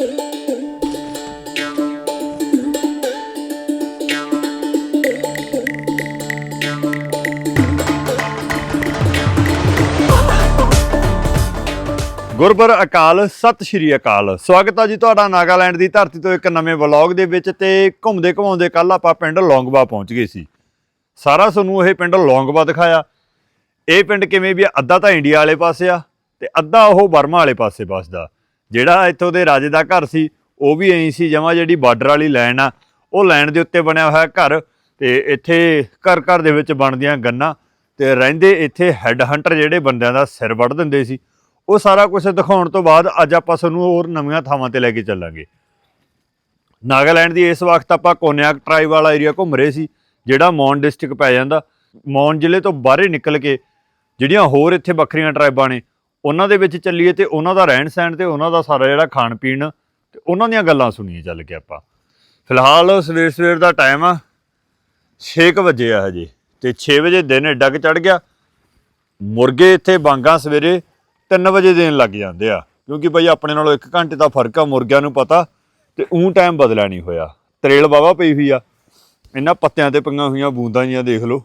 ਗੁਰਬਰ ਅਕਾਲ ਸਤਿ ਸ਼੍ਰੀ ਅਕਾਲ। ਸਵਾਗਤ ਹੈ ਜੀ ਤੁਹਾਡਾ ਨਾਗਾਲੈਂਡ ਦੀ ਧਰਤੀ ਤੋਂ ਇੱਕ ਨਵੇਂ ਵਲੌਗ ਦੇ ਵਿੱਚ ਤੇ ਘੁੰਮਦੇ ਘੁਮਾਉਂਦੇ ਕੱਲ ਆਪਾਂ ਪਿੰਡ ਲੌਂਗਵਾ ਪਹੁੰਚ ਗਏ ਸੀ। ਸਾਰਾ ਤੁਹਾਨੂੰ ਇਹ ਪਿੰਡ ਲੌਂਗਵਾ ਦਿਖਾਇਆ। ਇਹ ਪਿੰਡ ਕਿਵੇਂ ਵੀ ਆ, ਅੱਧਾ ਤਾਂ ਇੰਡੀਆ ਵਾਲੇ ਪਾਸੇ ਆ ਤੇ ਅੱਧਾ ਉਹ ਬਰਮਾ ਵਾਲੇ ਪਾਸੇ ਵੱਸਦਾ। ਜਿਹੜਾ ਇੱਥੋਂ ਦੇ ਰਾਜੇ ਦਾ ਘਰ ਸੀ, ਉਹ ਵੀ ਐਂ ਸੀ, ਜਮਾ ਜਿਹੜੀ ਬਾਰਡਰ ਵਾਲੀ ਲਾਈਨ ਆ, ਉਹ ਲਾਈਨ ਦੇ ਉੱਤੇ ਬਣਿਆ ਹੋਇਆ ਘਰ ਤੇ ਇੱਥੇ ਘਰ ਘਰ ਦੇ ਵਿੱਚ ਬਣਦੀਆਂ ਗੰਨਾ ਤੇ ਰਹਿੰਦੇ ਇੱਥੇ ਹੈੱਡ ਹੰਟਰ ਜਿਹੜੇ ਬੰਦਿਆਂ ਦਾ ਸਿਰ ਵੱਢ ਦਿੰਦੇ ਸੀ। ਉਹ ਸਾਰਾ ਕੁਝ ਦਿਖਾਉਣ ਤੋਂ ਬਾਅਦ ਅੱਜ ਆਪਾਂ ਤੁਹਾਨੂੰ ਹੋਰ ਨਵੀਆਂ ਥਾਵਾਂ ਤੇ ਲੈ ਕੇ ਚੱਲਾਂਗੇ। ਨਾਗਾਲੈਂਡ ਦੀ ਇਸ ਵਕਤ ਆਪਾਂ ਕੋਨਿਆਕ ਟ੍ਰਾਈਬ ਵਾਲਾ ਏਰੀਆ ਘੁੰਮ ਰਹੇ ਸੀ, ਜਿਹੜਾ ਮੌਨ ਡਿਸਟ੍ਰਿਕਟ ਪੈ ਜਾਂਦਾ। ਮੌਨ ਜ਼ਿਲ੍ਹੇ ਤੋਂ ਬਾਹਰੇ ਨਿਕਲ ਕੇ ਜਿਹੜੀਆਂ ਹੋਰ ਇੱਥੇ ਵੱਖਰੀਆਂ ਟ੍ਰਾਈਬਾਂ ਨੇ ਉਹਨਾਂ ਦੇ ਵਿੱਚ ਚੱਲੀਏ ਤੇ ਉਹਨਾਂ ਦਾ ਰਹਿਣ ਸਹਿਣ ਤੇ ਉਹਨਾਂ ਦਾ ਸਾਰਾ ਜਿਹੜਾ ਖਾਣ ਪੀਣ, ਤੇ ਉਹਨਾਂ ਦੀਆਂ ਗੱਲਾਂ ਸੁਣੀਏ ਚੱਲ ਕੇ ਆਪਾਂ। ਫਿਲਹਾਲ ਸਵੇਰ ਸਵੇਰ ਦਾ ਟਾਈਮ ਆ 6 ਵਜੇ ਆ ਹਜੇ, ਤੇ 6 ਵਜੇ ਦਿਨ ਏਡਾ ਕਿ ਚੜ ਗਿਆ। ਮੁਰਗੇ ਇੱਥੇ ਬਾਂਗਾ ਸਵੇਰੇ 3 ਵਜੇ ਦੇਣ ਲੱਗ ਜਾਂਦੇ ਆ, ਕਿਉਂਕਿ ਬਈ ਆਪਣੇ ਨਾਲੋਂ 1 ਘੰਟੇ ਦਾ ਫ਼ਰਕ ਆ, ਮੁਰਗਿਆਂ ਨੂੰ ਪਤਾ, ਤੇ ਉਂ ਟਾਈਮ ਬਦਲਿਆ ਨਹੀਂ ਹੋਇਆ। ਤਰੇਲ ਬਾਵਾ ਪਈ ਹੋਈ ਆ, ਇਹਨਾਂ ਪੱਤਿਆਂ ਤੇ ਪਈਆਂ ਹੋਈਆਂ ਬੂੰਦਾਂ ਜੀਆਂ ਦੇਖ ਲਓ।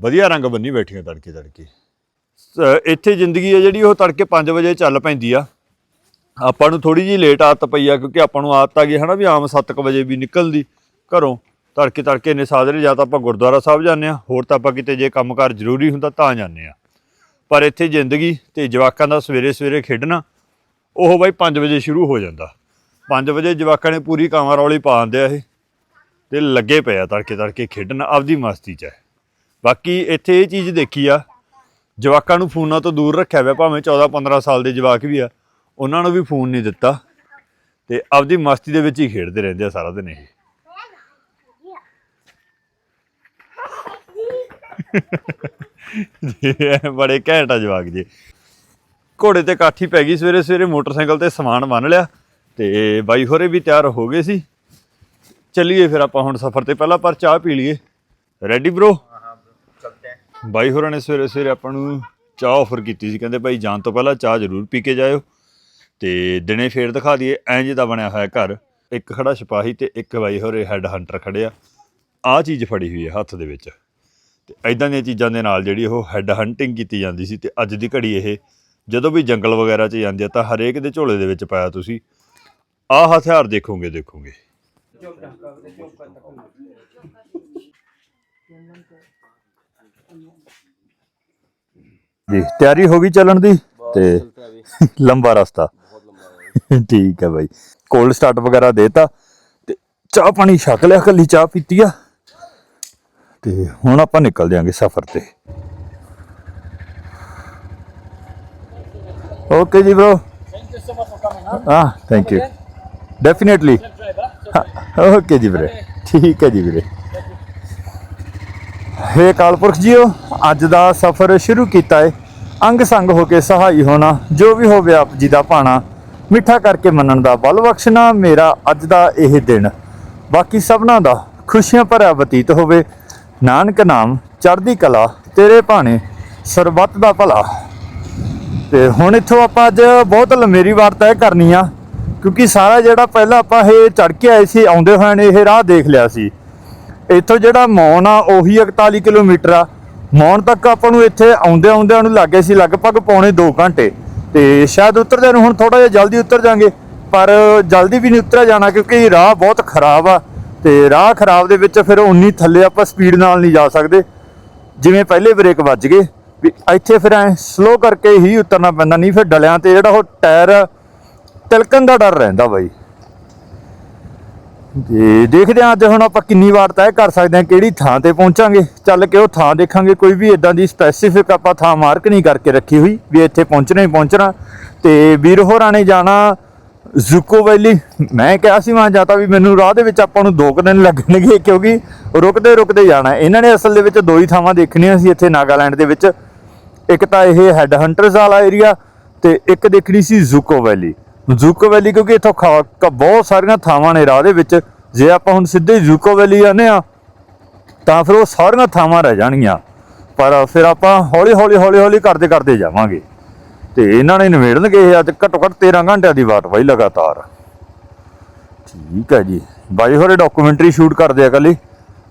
ਵਧੀਆ ਰੰਗ ਬੰਨੀ ਬੈਠੀਆਂ ਤੜਕੇ ਤੜਕੇ। ਇੱਥੇ ਜ਼ਿੰਦਗੀ ਹੈ ਜਿਹੜੀ, ਉਹ ਤੜਕੇ 5 ਵਜੇ ਚੱਲ ਪੈਂਦੀ ਆ। ਆਪਾਂ ਨੂੰ ਥੋੜੀ ਜਿਹੀ ਲੇਟ ਆਦਤ ਪਈ ਆ, ਕਿਉਂਕਿ ਆਪਾਂ ਨੂੰ ਆਦਤ ਆ ਗਈ ਹਨਾ ਵੀ ਆਮ 7 ਵਜੇ ਵੀ ਨਿਕਲਦੀ ਘਰੋਂ। ਤੜਕੇ ਤੜਕੇ ਨੇ ਸਾਜਰੇ ਜਾਂ ਤਾਂ ਆਪਾਂ ਗੁਰਦੁਆਰਾ ਸਾਹਿਬ ਜਾਂਦੇ ਆ, ਹੋਰ ਤਾਂ ਆਪਾਂ ਕਿਤੇ ਜੇ ਕੰਮਕਾਰ ਜ਼ਰੂਰੀ ਹੁੰਦਾ ਤਾਂ ਜਾਂਦੇ ਆ। ਪਰ ਇੱਥੇ ਜ਼ਿੰਦਗੀ ਤੇ ਜਵਾਕਾਂ ਦਾ ਸਵੇਰੇ ਸਵੇਰੇ ਖੇਡਣਾ, ਉਹ ਬਾਈ 5 ਵਜੇ ਸ਼ੁਰੂ ਹੋ ਜਾਂਦਾ। 5 ਵਜੇ ਜਵਾਕਾਂ ਨੇ ਪੂਰੀ ਕਾਂਵਾਂ ਰੌਲੀ ਪਾ ਦਿੰਦੇ ਆ ਇਹ, ਤੇ ਲੱਗੇ ਪਏ ਆ ਤੜਕੇ ਤੜਕੇ ਖੇਡਣ, ਆਪਦੀ ਮਸਤੀ 'ਚ ਹੈ ਬਾਕੀ ਇੱਥੇ ਇਹ ਚੀਜ਼ ਦੇਖੀ ਆ ਜਵਾਕਾਂ ਨੂੰ ਫੋਨਾਂ ਤੋਂ ਦੂਰ ਰੱਖਿਆ ਹੋਇਆ ਭਾਵੇਂ 14 15 ਸਾਲ ਦੇ ਜਵਾਕ ਵੀ ਆ, ਉਹਨਾਂ ਨੂੰ ਵੀ ਫੋਨ ਨਹੀਂ ਦਿੱਤਾ। ਤੇ ਆਪਦੀ ਮਸਤੀ ਦੇ ਵਿੱਚ ਹੀ ਖੇਡਦੇ ਰਹਿੰਦੇ ਆ ਸਾਰਾ ਦਿਨ ਇਹ। ਇਹ ਬੜੇ ਘੈਂਟ ਆ ਜਵਾਕ ਜੀ। ਘੋੜੇ ਤੇ ਕਾਠੀ ਪੈ ਗਈ ਸਵੇਰੇ ਸਵੇਰੇ, ਮੋਟਰਸਾਈਕਲ ਤੇ ਸਮਾਨ ਬੰਨ ਲਿਆ ਤੇ ਬਾਈ ਹੋਰੇ ਵੀ ਤਿਆਰ ਹੋ ਗਏ ਸੀ। ਚੱਲੀਏ ਫਿਰ ਆਪਾਂ ਹੁਣ ਸਫ਼ਰ ਤੇ, ਪਹਿਲਾਂ ਪਰ ਚਾਹ ਪੀ ਲਈਏ। ਰੈਡੀ ਬ్రో ਬਾਈ ਹੋਰਾਂ ਨੇ ਸਵੇਰੇ ਸਵੇਰੇ ਆਪਾਂ ਨੂੰ ਚਾਹ ਆਫਰ ਕੀਤੀ ਸੀ। ਕਹਿੰਦੇ ਭਾਈ ਜਾਣ ਤੋਂ ਪਹਿਲਾਂ ਚਾਹ ਜ਼ਰੂਰ ਪੀ ਕੇ ਜਾਇਓ। ਤੇ ਦਿਨੇ ਫੇਰ ਦਿਖਾ ਦਈਏ, ਐਂ ਜਿਹਦਾ ਬਣਿਆ ਹੋਇਆ ਘਰ। ਇੱਕ ਖੜਾ ਸਿਪਾਹੀ ਤੇ ਇੱਕ ਬਾਈ ਹੋਰੇ ਹੈੱਡ ਹੰਟਰ ਖੜੇ ਆ। ਆਹ ਚੀਜ਼ ਫੜੀ ਹੋਈ ਹੈ ਹੱਥ ਦੇ ਵਿੱਚ। ਤੇ ਐਦਾਂ ਦੀਆਂ ਚੀਜ਼ਾਂ ਦੇ ਨਾਲ ਜਿਹੜੀ ਉਹ ਹੈੱਡ ਹੰਟਿੰਗ ਕੀਤੀ ਜਾਂਦੀ ਸੀ ਤੇ ਅੱਜ ਦੀ ਘੜੀ ਇਹ, ਜਦੋਂ ਵੀ ਜੰਗਲ ਵਗੈਰਾ 'ਚ ਜਾਂਦੇ ਆ ਤਾਂ ਹਰੇਕ ਦੇ ਝੋਲੇ ਦੇ ਵਿੱਚ ਪਾਇਆ ਤੁਸੀਂ। ਆਹ ਹਥਿਆਰ ਦੇਖੋਗੇ ਦੇਖੋਗੇ। ਜੀ ਤਿਆਰੀ ਹੋ ਗਈ ਚੱਲਣ ਦੀ ਤੇ ਲੰਬਾ ਰਸਤਾ। ਠੀਕ ਹੈ ਬਾਈ। ਕੋਲਡ ਸਟਾਰਟ ਵਗੈਰਾ ਦੇਤਾ ਤੇ ਚਾਹ ਪਾਣੀ ਛਕ ਲਿਆ ਕੱਲੀ ਚਾਹ ਪੀਤੀ ਆ। ਤੇ ਹੁਣ ਆਪਾਂ ਨਿਕਲ ਦਿਆਂਗੇ ਸਫ਼ਰ ਤੇ। ਓਕੇ ਜੀ bro ah thank you. Definitely. Okay ਜੀ ਵੀਰੇ। ਠੀਕ ਹੈ ਜੀ ਵੀਰੇ। ਹੇ ਕਾਲਪੁਰਖ ਜੀਓ, ਅੱਜ ਦਾ ਸਫ਼ਰ ਸ਼ੁਰੂ ਕੀਤਾ ਹੈ ਅੰਗ ਸੰਗ ਹੋ ਕੇ ਸਹਾਈ ਹੋਣਾ, ਜੋ ਵੀ ਹੋਵੇ ਆਪ ਜੀ ਦਾ ਭਾਣਾ। ਮਿੱਠਾ ਕਰਕੇ ਮੰਨਣ ਦਾ ਬਲ ਬਖਸ਼ਣਾ ਮੇਰਾ ਅੱਜ ਦਾ ਇਹ ਦਿਨ। ਬਾਕੀ ਸਭਨਾਂ ਦਾ ਖੁਸ਼ੀਆਂ ਭਰਿਆ ਬਤੀਤ ਹੋਵੇ। ਨਾਨਕ ਨਾਮ, ਚੜ੍ਹਦੀ ਕਲਾ, ਤੇਰੇ ਭਾਣੇ, ਸਰਬੱਤ ਦਾ ਭਲਾ। ਤੇ ਹੁਣ ਇੱਥੋਂ ਆਪਾਂ ਅੱਜ ਬਹੁਤ ਲੰਮੇਰੀ ਵਾਰ ਤੈਅ ਕਰਨੀ ਆ, ਕਿਉਂਕਿ ਸਾਰਾ ਜਿਹੜਾ ਪਹਿਲਾਂ ਆਪਾਂ ਇਹ ਚੜ ਕੇ ਆਏ ਸੀ, ਆਉਂਦੇ ਹੋਏ ਨੇ ਇਹ ਰਾਹ ਦੇਖ ਲਿਆ ਸੀ। ਇੱਥੋਂ ਜਿਹੜਾ ਮੌਨ ਆ, ਉਹੀ 41 ਕਿਲੋਮੀਟਰ ਆ। ਮੌਨ ਤੱਕ ਆਪਾਂ ਨੂੰ ਇੱਥੇ ਆਉਂਦੇ ਆਉਂਦਿਆਂ ਨੂੰ ਲੱਗੇ ਸੀ ਲਗਭਗ ਪੌਣੇ 2 ਘੰਟੇ। ਤੇ ਸ਼ਾਇਦ ਉਤਰਦੇ ਨੂੰ ਹੁਣ ਥੋੜਾ ਜਿਹਾ ਜਲਦੀ ਉਤਰ ਜਾਾਂਗੇ। ਪਰ ਜਲਦੀ ਵੀ ਨਹੀਂ ਉਤਰਿਆ ਜਾਣਾ ਕਿਉਂਕਿ ਰਾਹ ਬਹੁਤ ਖਰਾਬ ਆ। ਤੇ ਰਾਹ ਖਰਾਬ ਦੇ ਵਿੱਚ ਫਿਰ ਉਨੀ ਥੱਲੇ ਆਪਾਂ ਸਪੀਡ ਨਾਲ ਨਹੀਂ ਜਾ ਸਕਦੇ। ਜਿਵੇਂ ਪਹਿਲੇ ਬ੍ਰੇਕ ਵੱਜ ਗਏ, ਵੀ ਇੱਥੇ ਫਿਰ ਐ ਸਲੋ ਕਰਕੇ ਹੀ ਉਤਰਨਾ ਪੈਂਦਾ, ਨਹੀਂ ਫਿਰ ਡਲਿਆਂ ਤੇ ਜਿਹੜਾ ਉਹ ਟਾਇਰ ਤਿਲਕਣ ਦਾ ਡਰ ਰਹਿੰਦਾ ਬਾਈ। ਤੇ ਦੇਖਦੇ ਹਾਂ ਅੱਜ ਹੁਣ ਆਪਾਂ ਕਿੰਨੀ ਵਾਰ ਤੈਅ ਕਰ ਸਕਦੇ ਹਾਂ ਕਿਹੜੀ ਥਾਂ ਤੇ ਪਹੁੰਚਾਂਗੇ। ਚੱਲ ਕੇ ਉਹ ਥਾਂ ਦੇਖਾਂਗੇ, ਕੋਈ ਵੀ ਇਦਾਂ ਦੀ ਸਪੈਸੀਫਿਕ ਆਪਾਂ ਥਾਂ ਮਾਰਕ ਨਹੀਂ ਕਰਕੇ ਰੱਖੀ ਹੋਈ ਵੀ ਇੱਥੇ ਪਹੁੰਚਣਾ ਹੀ ਪਹੁੰਚਣਾ। ਤੇ ਵੀਰ ਹੋਰਾਂ ਨੇ ਜਾਣਾ ਜ਼ੁਕੋ ਵੈਲੀ ਮੈਂ ਕਿਹਾ ਸੀ ਮੈਂ ਜਾਂ ਤਾਂ ਵੀ ਮੈਨੂੰ ਰਾਹ ਦੇ ਵਿੱਚ ਆਪਾਂ ਨੂੰ ਦੋ ਕੁ ਦਿਨ ਲੱਗਣਗੇ ਕਿਉਂਕਿ ਰੁਕਦੇ ਰੁਕਦੇ ਜਾਣਾ। ਇਹਨਾਂ ਨੇ ਅਸਲ ਦੇ ਵਿੱਚ ਦੋ ਹੀ ਥਾਵਾਂ ਦੇਖਣੀਆਂ ਸੀ ਇੱਥੇ ਨਾਗਾਲੈਂਡ ਦੇ ਵਿੱਚ। ਇੱਕ ਤਾਂ ਇਹ ਹੈੱਡ ਹੰਟਰਸ ਵਾਲਾ ਏਰੀਆ ਤੇ ਇੱਕ ਦੇਖਣੀ ਸੀ ਜ਼ੁਕੋ ਵੈਲੀ ਜ਼ੂਕੋ ਵੈਲੀ ਕਿਉਂਕਿ ਇੱਥੋਂ ਖਾ- ਕ- ਬਹੁਤ ਸਾਰੀਆਂ ਥਾਵਾਂ ਨੇ ਰਾਹ ਦੇ ਵਿੱਚ। ਜੇ ਆਪਾਂ ਹੁਣ ਸਿੱਧੇ ਜ਼ੂਕੋ ਵੈਲੀ ਆਨੇ ਆ ਤਾਂ ਫਿਰ ਉਹ ਸਾਰੀਆਂ ਥਾਵਾਂ ਰਹਿ ਜਾਣਗੀਆਂ। ਪਰ ਫਿਰ ਆਪਾਂ ਹੌਲੀ ਹੌਲੀ ਹੌਲੀ ਹੌਲੀ ਕਰਦੇ ਕਰਦੇ ਜਾਵਾਂਗੇ। ਤੇ ਇਹਨਾਂ ਨੇ ਨਿਬੇੜਨਗੇ ਇਹ ਅੱਜ ਘੱਟੋ ਘੱਟ 13 ਘੰਟਿਆਂ ਦੀ ਬਾਤ ਬਾਈ ਲਗਾਤਾਰ। ਠੀਕ ਹੈ ਜੀ। ਬਾਈ ਹੋਰੇ ਡਾਕੂਮੈਂਟਰੀ ਸ਼ੂਟ ਕਰਦੇ ਆ ਕੱਲੀ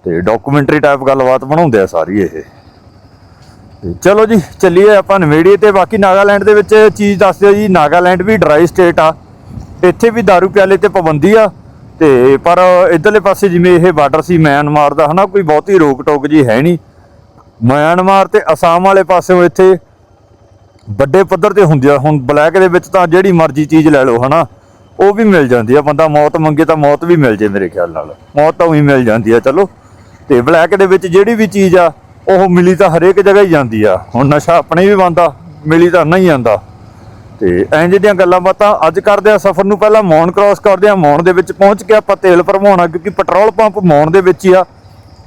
ਤੇ ਡਾਕੂਮੈਂਟਰੀ ਟਾਈਪ ਗੱਲਬਾਤ ਬਣਾਉਂਦੇ ਆ ਸਾਰੀ ਇਹ। ਤੇ ਚਲੋ ਜੀ, ਚੱਲੀਏ ਆਪਾਂ ਨਵੇੜੀਏ ਤੇ ਬਾਕੀ ਨਾਗਾਲੈਂਡ ਦੇ ਵਿੱਚ ਚੀਜ਼ ਦੱਸ ਦਿਓ ਜੀ, ਨਾਗਾਲੈਂਡ ਵੀ ਡਰਾਈ ਸਟੇਟ ਆ। ਇੱਥੇ ਵੀ दारू ਪਿਆਲੇ ਤੇ ਪਾਬੰਦੀ ਆ। ਤੇ ਪਰ ਇਧਰਲੇ ਪਾਸੇ ਜਿਵੇਂ ਇਹ ਬਾਰਡਰ ਸੀ ਮਿਆਂਮਾਰ ਦਾ, ਹਨਾ, ਕੋਈ ਬਹੁਤੀ ਰੋਕ ਟੋਕ ਜੀ ਹੈ ਨਹੀਂ। ਮਿਆਂਮਾਰ ਤੇ ਅਸਾਮ ਵਾਲੇ ਪਾਸਿਓਂ ਇੱਥੇ ਵੱਡੇ ਪੱਧਰ ਤੇ ਹੁੰਦੀ ਆ। ਹੁਣ ਬਲੈਕ ਦੇ ਵਿੱਚ ਤਾਂ ਜਿਹੜੀ ਮਰਜ਼ੀ ਚੀਜ਼ ਲੈ ਲਓ, ਹਨਾ, ਉਹ ਵੀ ਮਿਲ ਜਾਂਦੀ ਆ। ਬੰਦਾ ਮੌਤ ਮੰਗੇ ਤਾਂ ਮੌਤ ਵੀ ਮਿਲ ਜੇ ਮੇਰੇ ਖਿਆਲ ਨਾਲ। ਮੌਤ ਤਾਂ ਉਹੀ ਮਿਲ ਜਾਂਦੀ ਆ, ਚਲੋ। ਤੇ ਬਲੈਕ ਦੇ ਵਿੱਚ ਜਿਹੜੀ ਵੀ ਚੀਜ਼ ਆ ਉਹ ਮਿਲੀ ਤਾਂ ਹਰੇਕ ਜਗ੍ਹਾ ਹੀ ਜਾਂਦੀ ਆ। ਹੁਣ ਨਸ਼ਾ ਆਪਣੇ ਵੀ ਬੰਦਾ ਮਿਲੀ ਤਾਂ ਨਹੀਂ ਜਾਂਦਾ ਤੇ ਇੰਜ ਦੀਆਂ ਗੱਲਾਂ ਬਾਤਾਂ ਅੱਜ ਕਰਦੇ ਆ ਸਫ਼ਰ ਨੂੰ, ਪਹਿਲਾਂ ਮੌਨ ਕ੍ਰਾਸ ਕਰਦੇ ਆ ਮੌਣ ਦੇ ਵਿੱਚ ਪਹੁੰਚ ਕੇ ਆਪਾਂ ਤੇਲ ਭਰਵਾਉਣਾ, ਕਿਉਂਕਿ ਪੈਟਰੋਲ ਪੰਪ ਮੌਨ ਦੇ ਵਿੱਚ ਹੀ ਆ।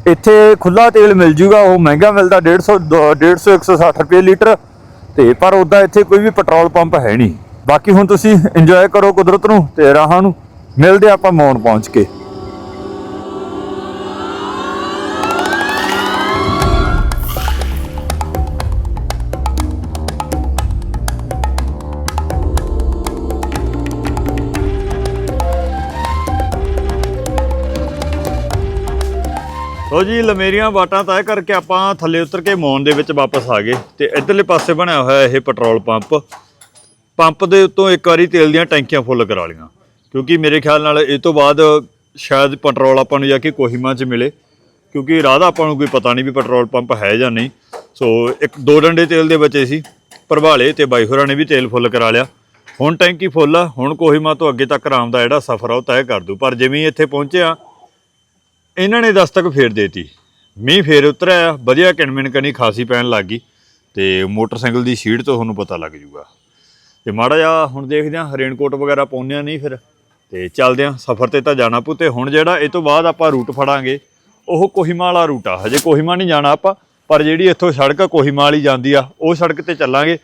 ਇੱਥੇ ਖੁੱਲਾ ਤੇਲ ਮਿਲ ਜੂਗਾ, ਉਹ ਮਹਿੰਗਾ ਮਿਲਦਾ 150 150 160 ਰੁਪਏ ਲੀਟਰ। ਤੇ ਪਰ ਉਦਾਂ ਇੱਥੇ ਕੋਈ ਵੀ ਪੈਟਰੋਲ ਪੰਪ ਹੈ ਨਹੀਂ। ਬਾਕੀ ਹੁਣ ਤੁਸੀਂ ਇੰਜੋਏ ਕਰੋ ਕੁਦਰਤ ਨੂੰ ਤੇ ਰਾਹਾਂ ਨੂੰ। ਮਿਲਦੇ ਆਪਾਂ ਮੌਨ ਪਹੁੰਚ ਕੇ। ਲੋ ਜੀ, ਲਮੇਰੀਆਂ ਬਾਟਾਂ ਤੈਅ ਕਰਕੇ ਆਪਾਂ ਥੱਲੇ ਉਤਰ ਕੇ ਮੌਨ ਦੇ ਵਿੱਚ ਵਾਪਸ ਆ ਗਏ ਤੇ ਇਧਰਲੇ ਪਾਸੇ ਬਣਿਆ ਹੋਇਆ ਇਹ ਪੈਟਰੋਲ ਪੰਪ। ਪੰਪ ਦੇ ਉੱਤੋਂ ਇੱਕ ਵਾਰੀ ਤੇਲ ਦੀਆਂ ਟੈਂਕੀਆਂ ਫੁੱਲ ਕਰਾ ਲਈਆਂ। ਕਿਉਂਕਿ ਮੇਰੇ ਖਿਆਲ ਨਾਲ ਇਹ ਤੋਂ ਬਾਅਦ ਸ਼ਾਇਦ ਪੈਟਰੋਲ ਆਪਾਂ ਨੂੰ ਜਾ ਕੇ ਕੋਹਿਮਾ 'ਚ ਮਿਲੇ। ਕਿਉਂਕਿ ਰਾਹ ਦਾ ਆਪਾਂ ਨੂੰ ਕੋਈ ਪਤਾ ਨਹੀਂ ਵੀ ਪੈਟਰੋਲ ਪੰਪ ਹੈ ਜਾਂ ਨਹੀਂ। ਸੋ ਇੱਕ ਦੋ ਡੰਡੇ ਤੇਲ ਦੇ ਬਚੇ ਸੀ ਪ੍ਰਭਾਲੇ ਤੇ ਬਾਈ ਹੋਰਾਂ ਨੇ ਵੀ ਤੇਲ ਫੁੱਲ ਕਰਾ ਲਿਆ। ਹੁਣ ਟੈਂਕੀ ਫੁੱਲ ਆ, ਹੁਣ ਕੋਹਿਮਾ ਤੋਂ ਅੱਗੇ ਤੱਕ ਆਰਾਮ ਦਾ ਜਿਹੜਾ ਸਫ਼ਰ ਆ ਉਹ ਤੈਅ ਕਰ ਦੂ ਪਰ ਜਿਵੇਂ ਹੀ ਇੱਥੇ ਪਹੁੰਚਿਆ ਇਹਨਾਂ ਨੇ ਦਸਤਕ ਫੇਰ ਦੇਤੀ। ਮੀਂਹ ਫੇਰ ਉਤਰਿਆ, ਵਧੀਆ ਕਿਣਮਿਣ ਕਨੀ ਖਾਸੀ ਪੈਣ ਲੱਗ ਗਈ ਤੇ ਮੋਟਰਸਾਈਕਲ ਦੀ ਸੀਟ ਤੋਂ ਤੁਹਾਨੂੰ ਪਤਾ ਲੱਗ ਜੂਗਾ। ਤੇ ਮਾੜਾ ਜਿਹਾ ਹੁਣ ਦੇਖਦੇ ਹਾਂ, ਰੇਨਕੋਟ ਵਗੈਰਾ ਪਾਉਂਦੇ ਆ ਨਹੀਂ ਫਿਰ। ਤੇ ਚੱਲਦੇ ਆ ਸਫ਼ਰ ਤੇ ਤਾਂ ਜਾਣਾ ਪਊ ਤੇ ਹੁਣ ਜਿਹੜਾ ਇਹ ਤੋਂ ਬਾਅਦ ਆਪਾਂ ਰੂਟ ਫੜਾਂਗੇ, ਉਹ ਕੋਹਿਮਾ ਵਾਲਾ ਰੂਟ ਆ। ਹਜੇ ਕੋਹਿਮਾ ਨਹੀਂ ਜਾਣਾ ਆਪਾਂ, ਪਰ ਜਿਹੜੀ ਇੱਥੋਂ ਸੜਕ ਕੋਹਿਮਾ ਵਾਲੀ ਜਾਂਦੀ ਆ, ਉਹ ਸੜਕ ਤੇ ਚੱਲਾਂਗੇ।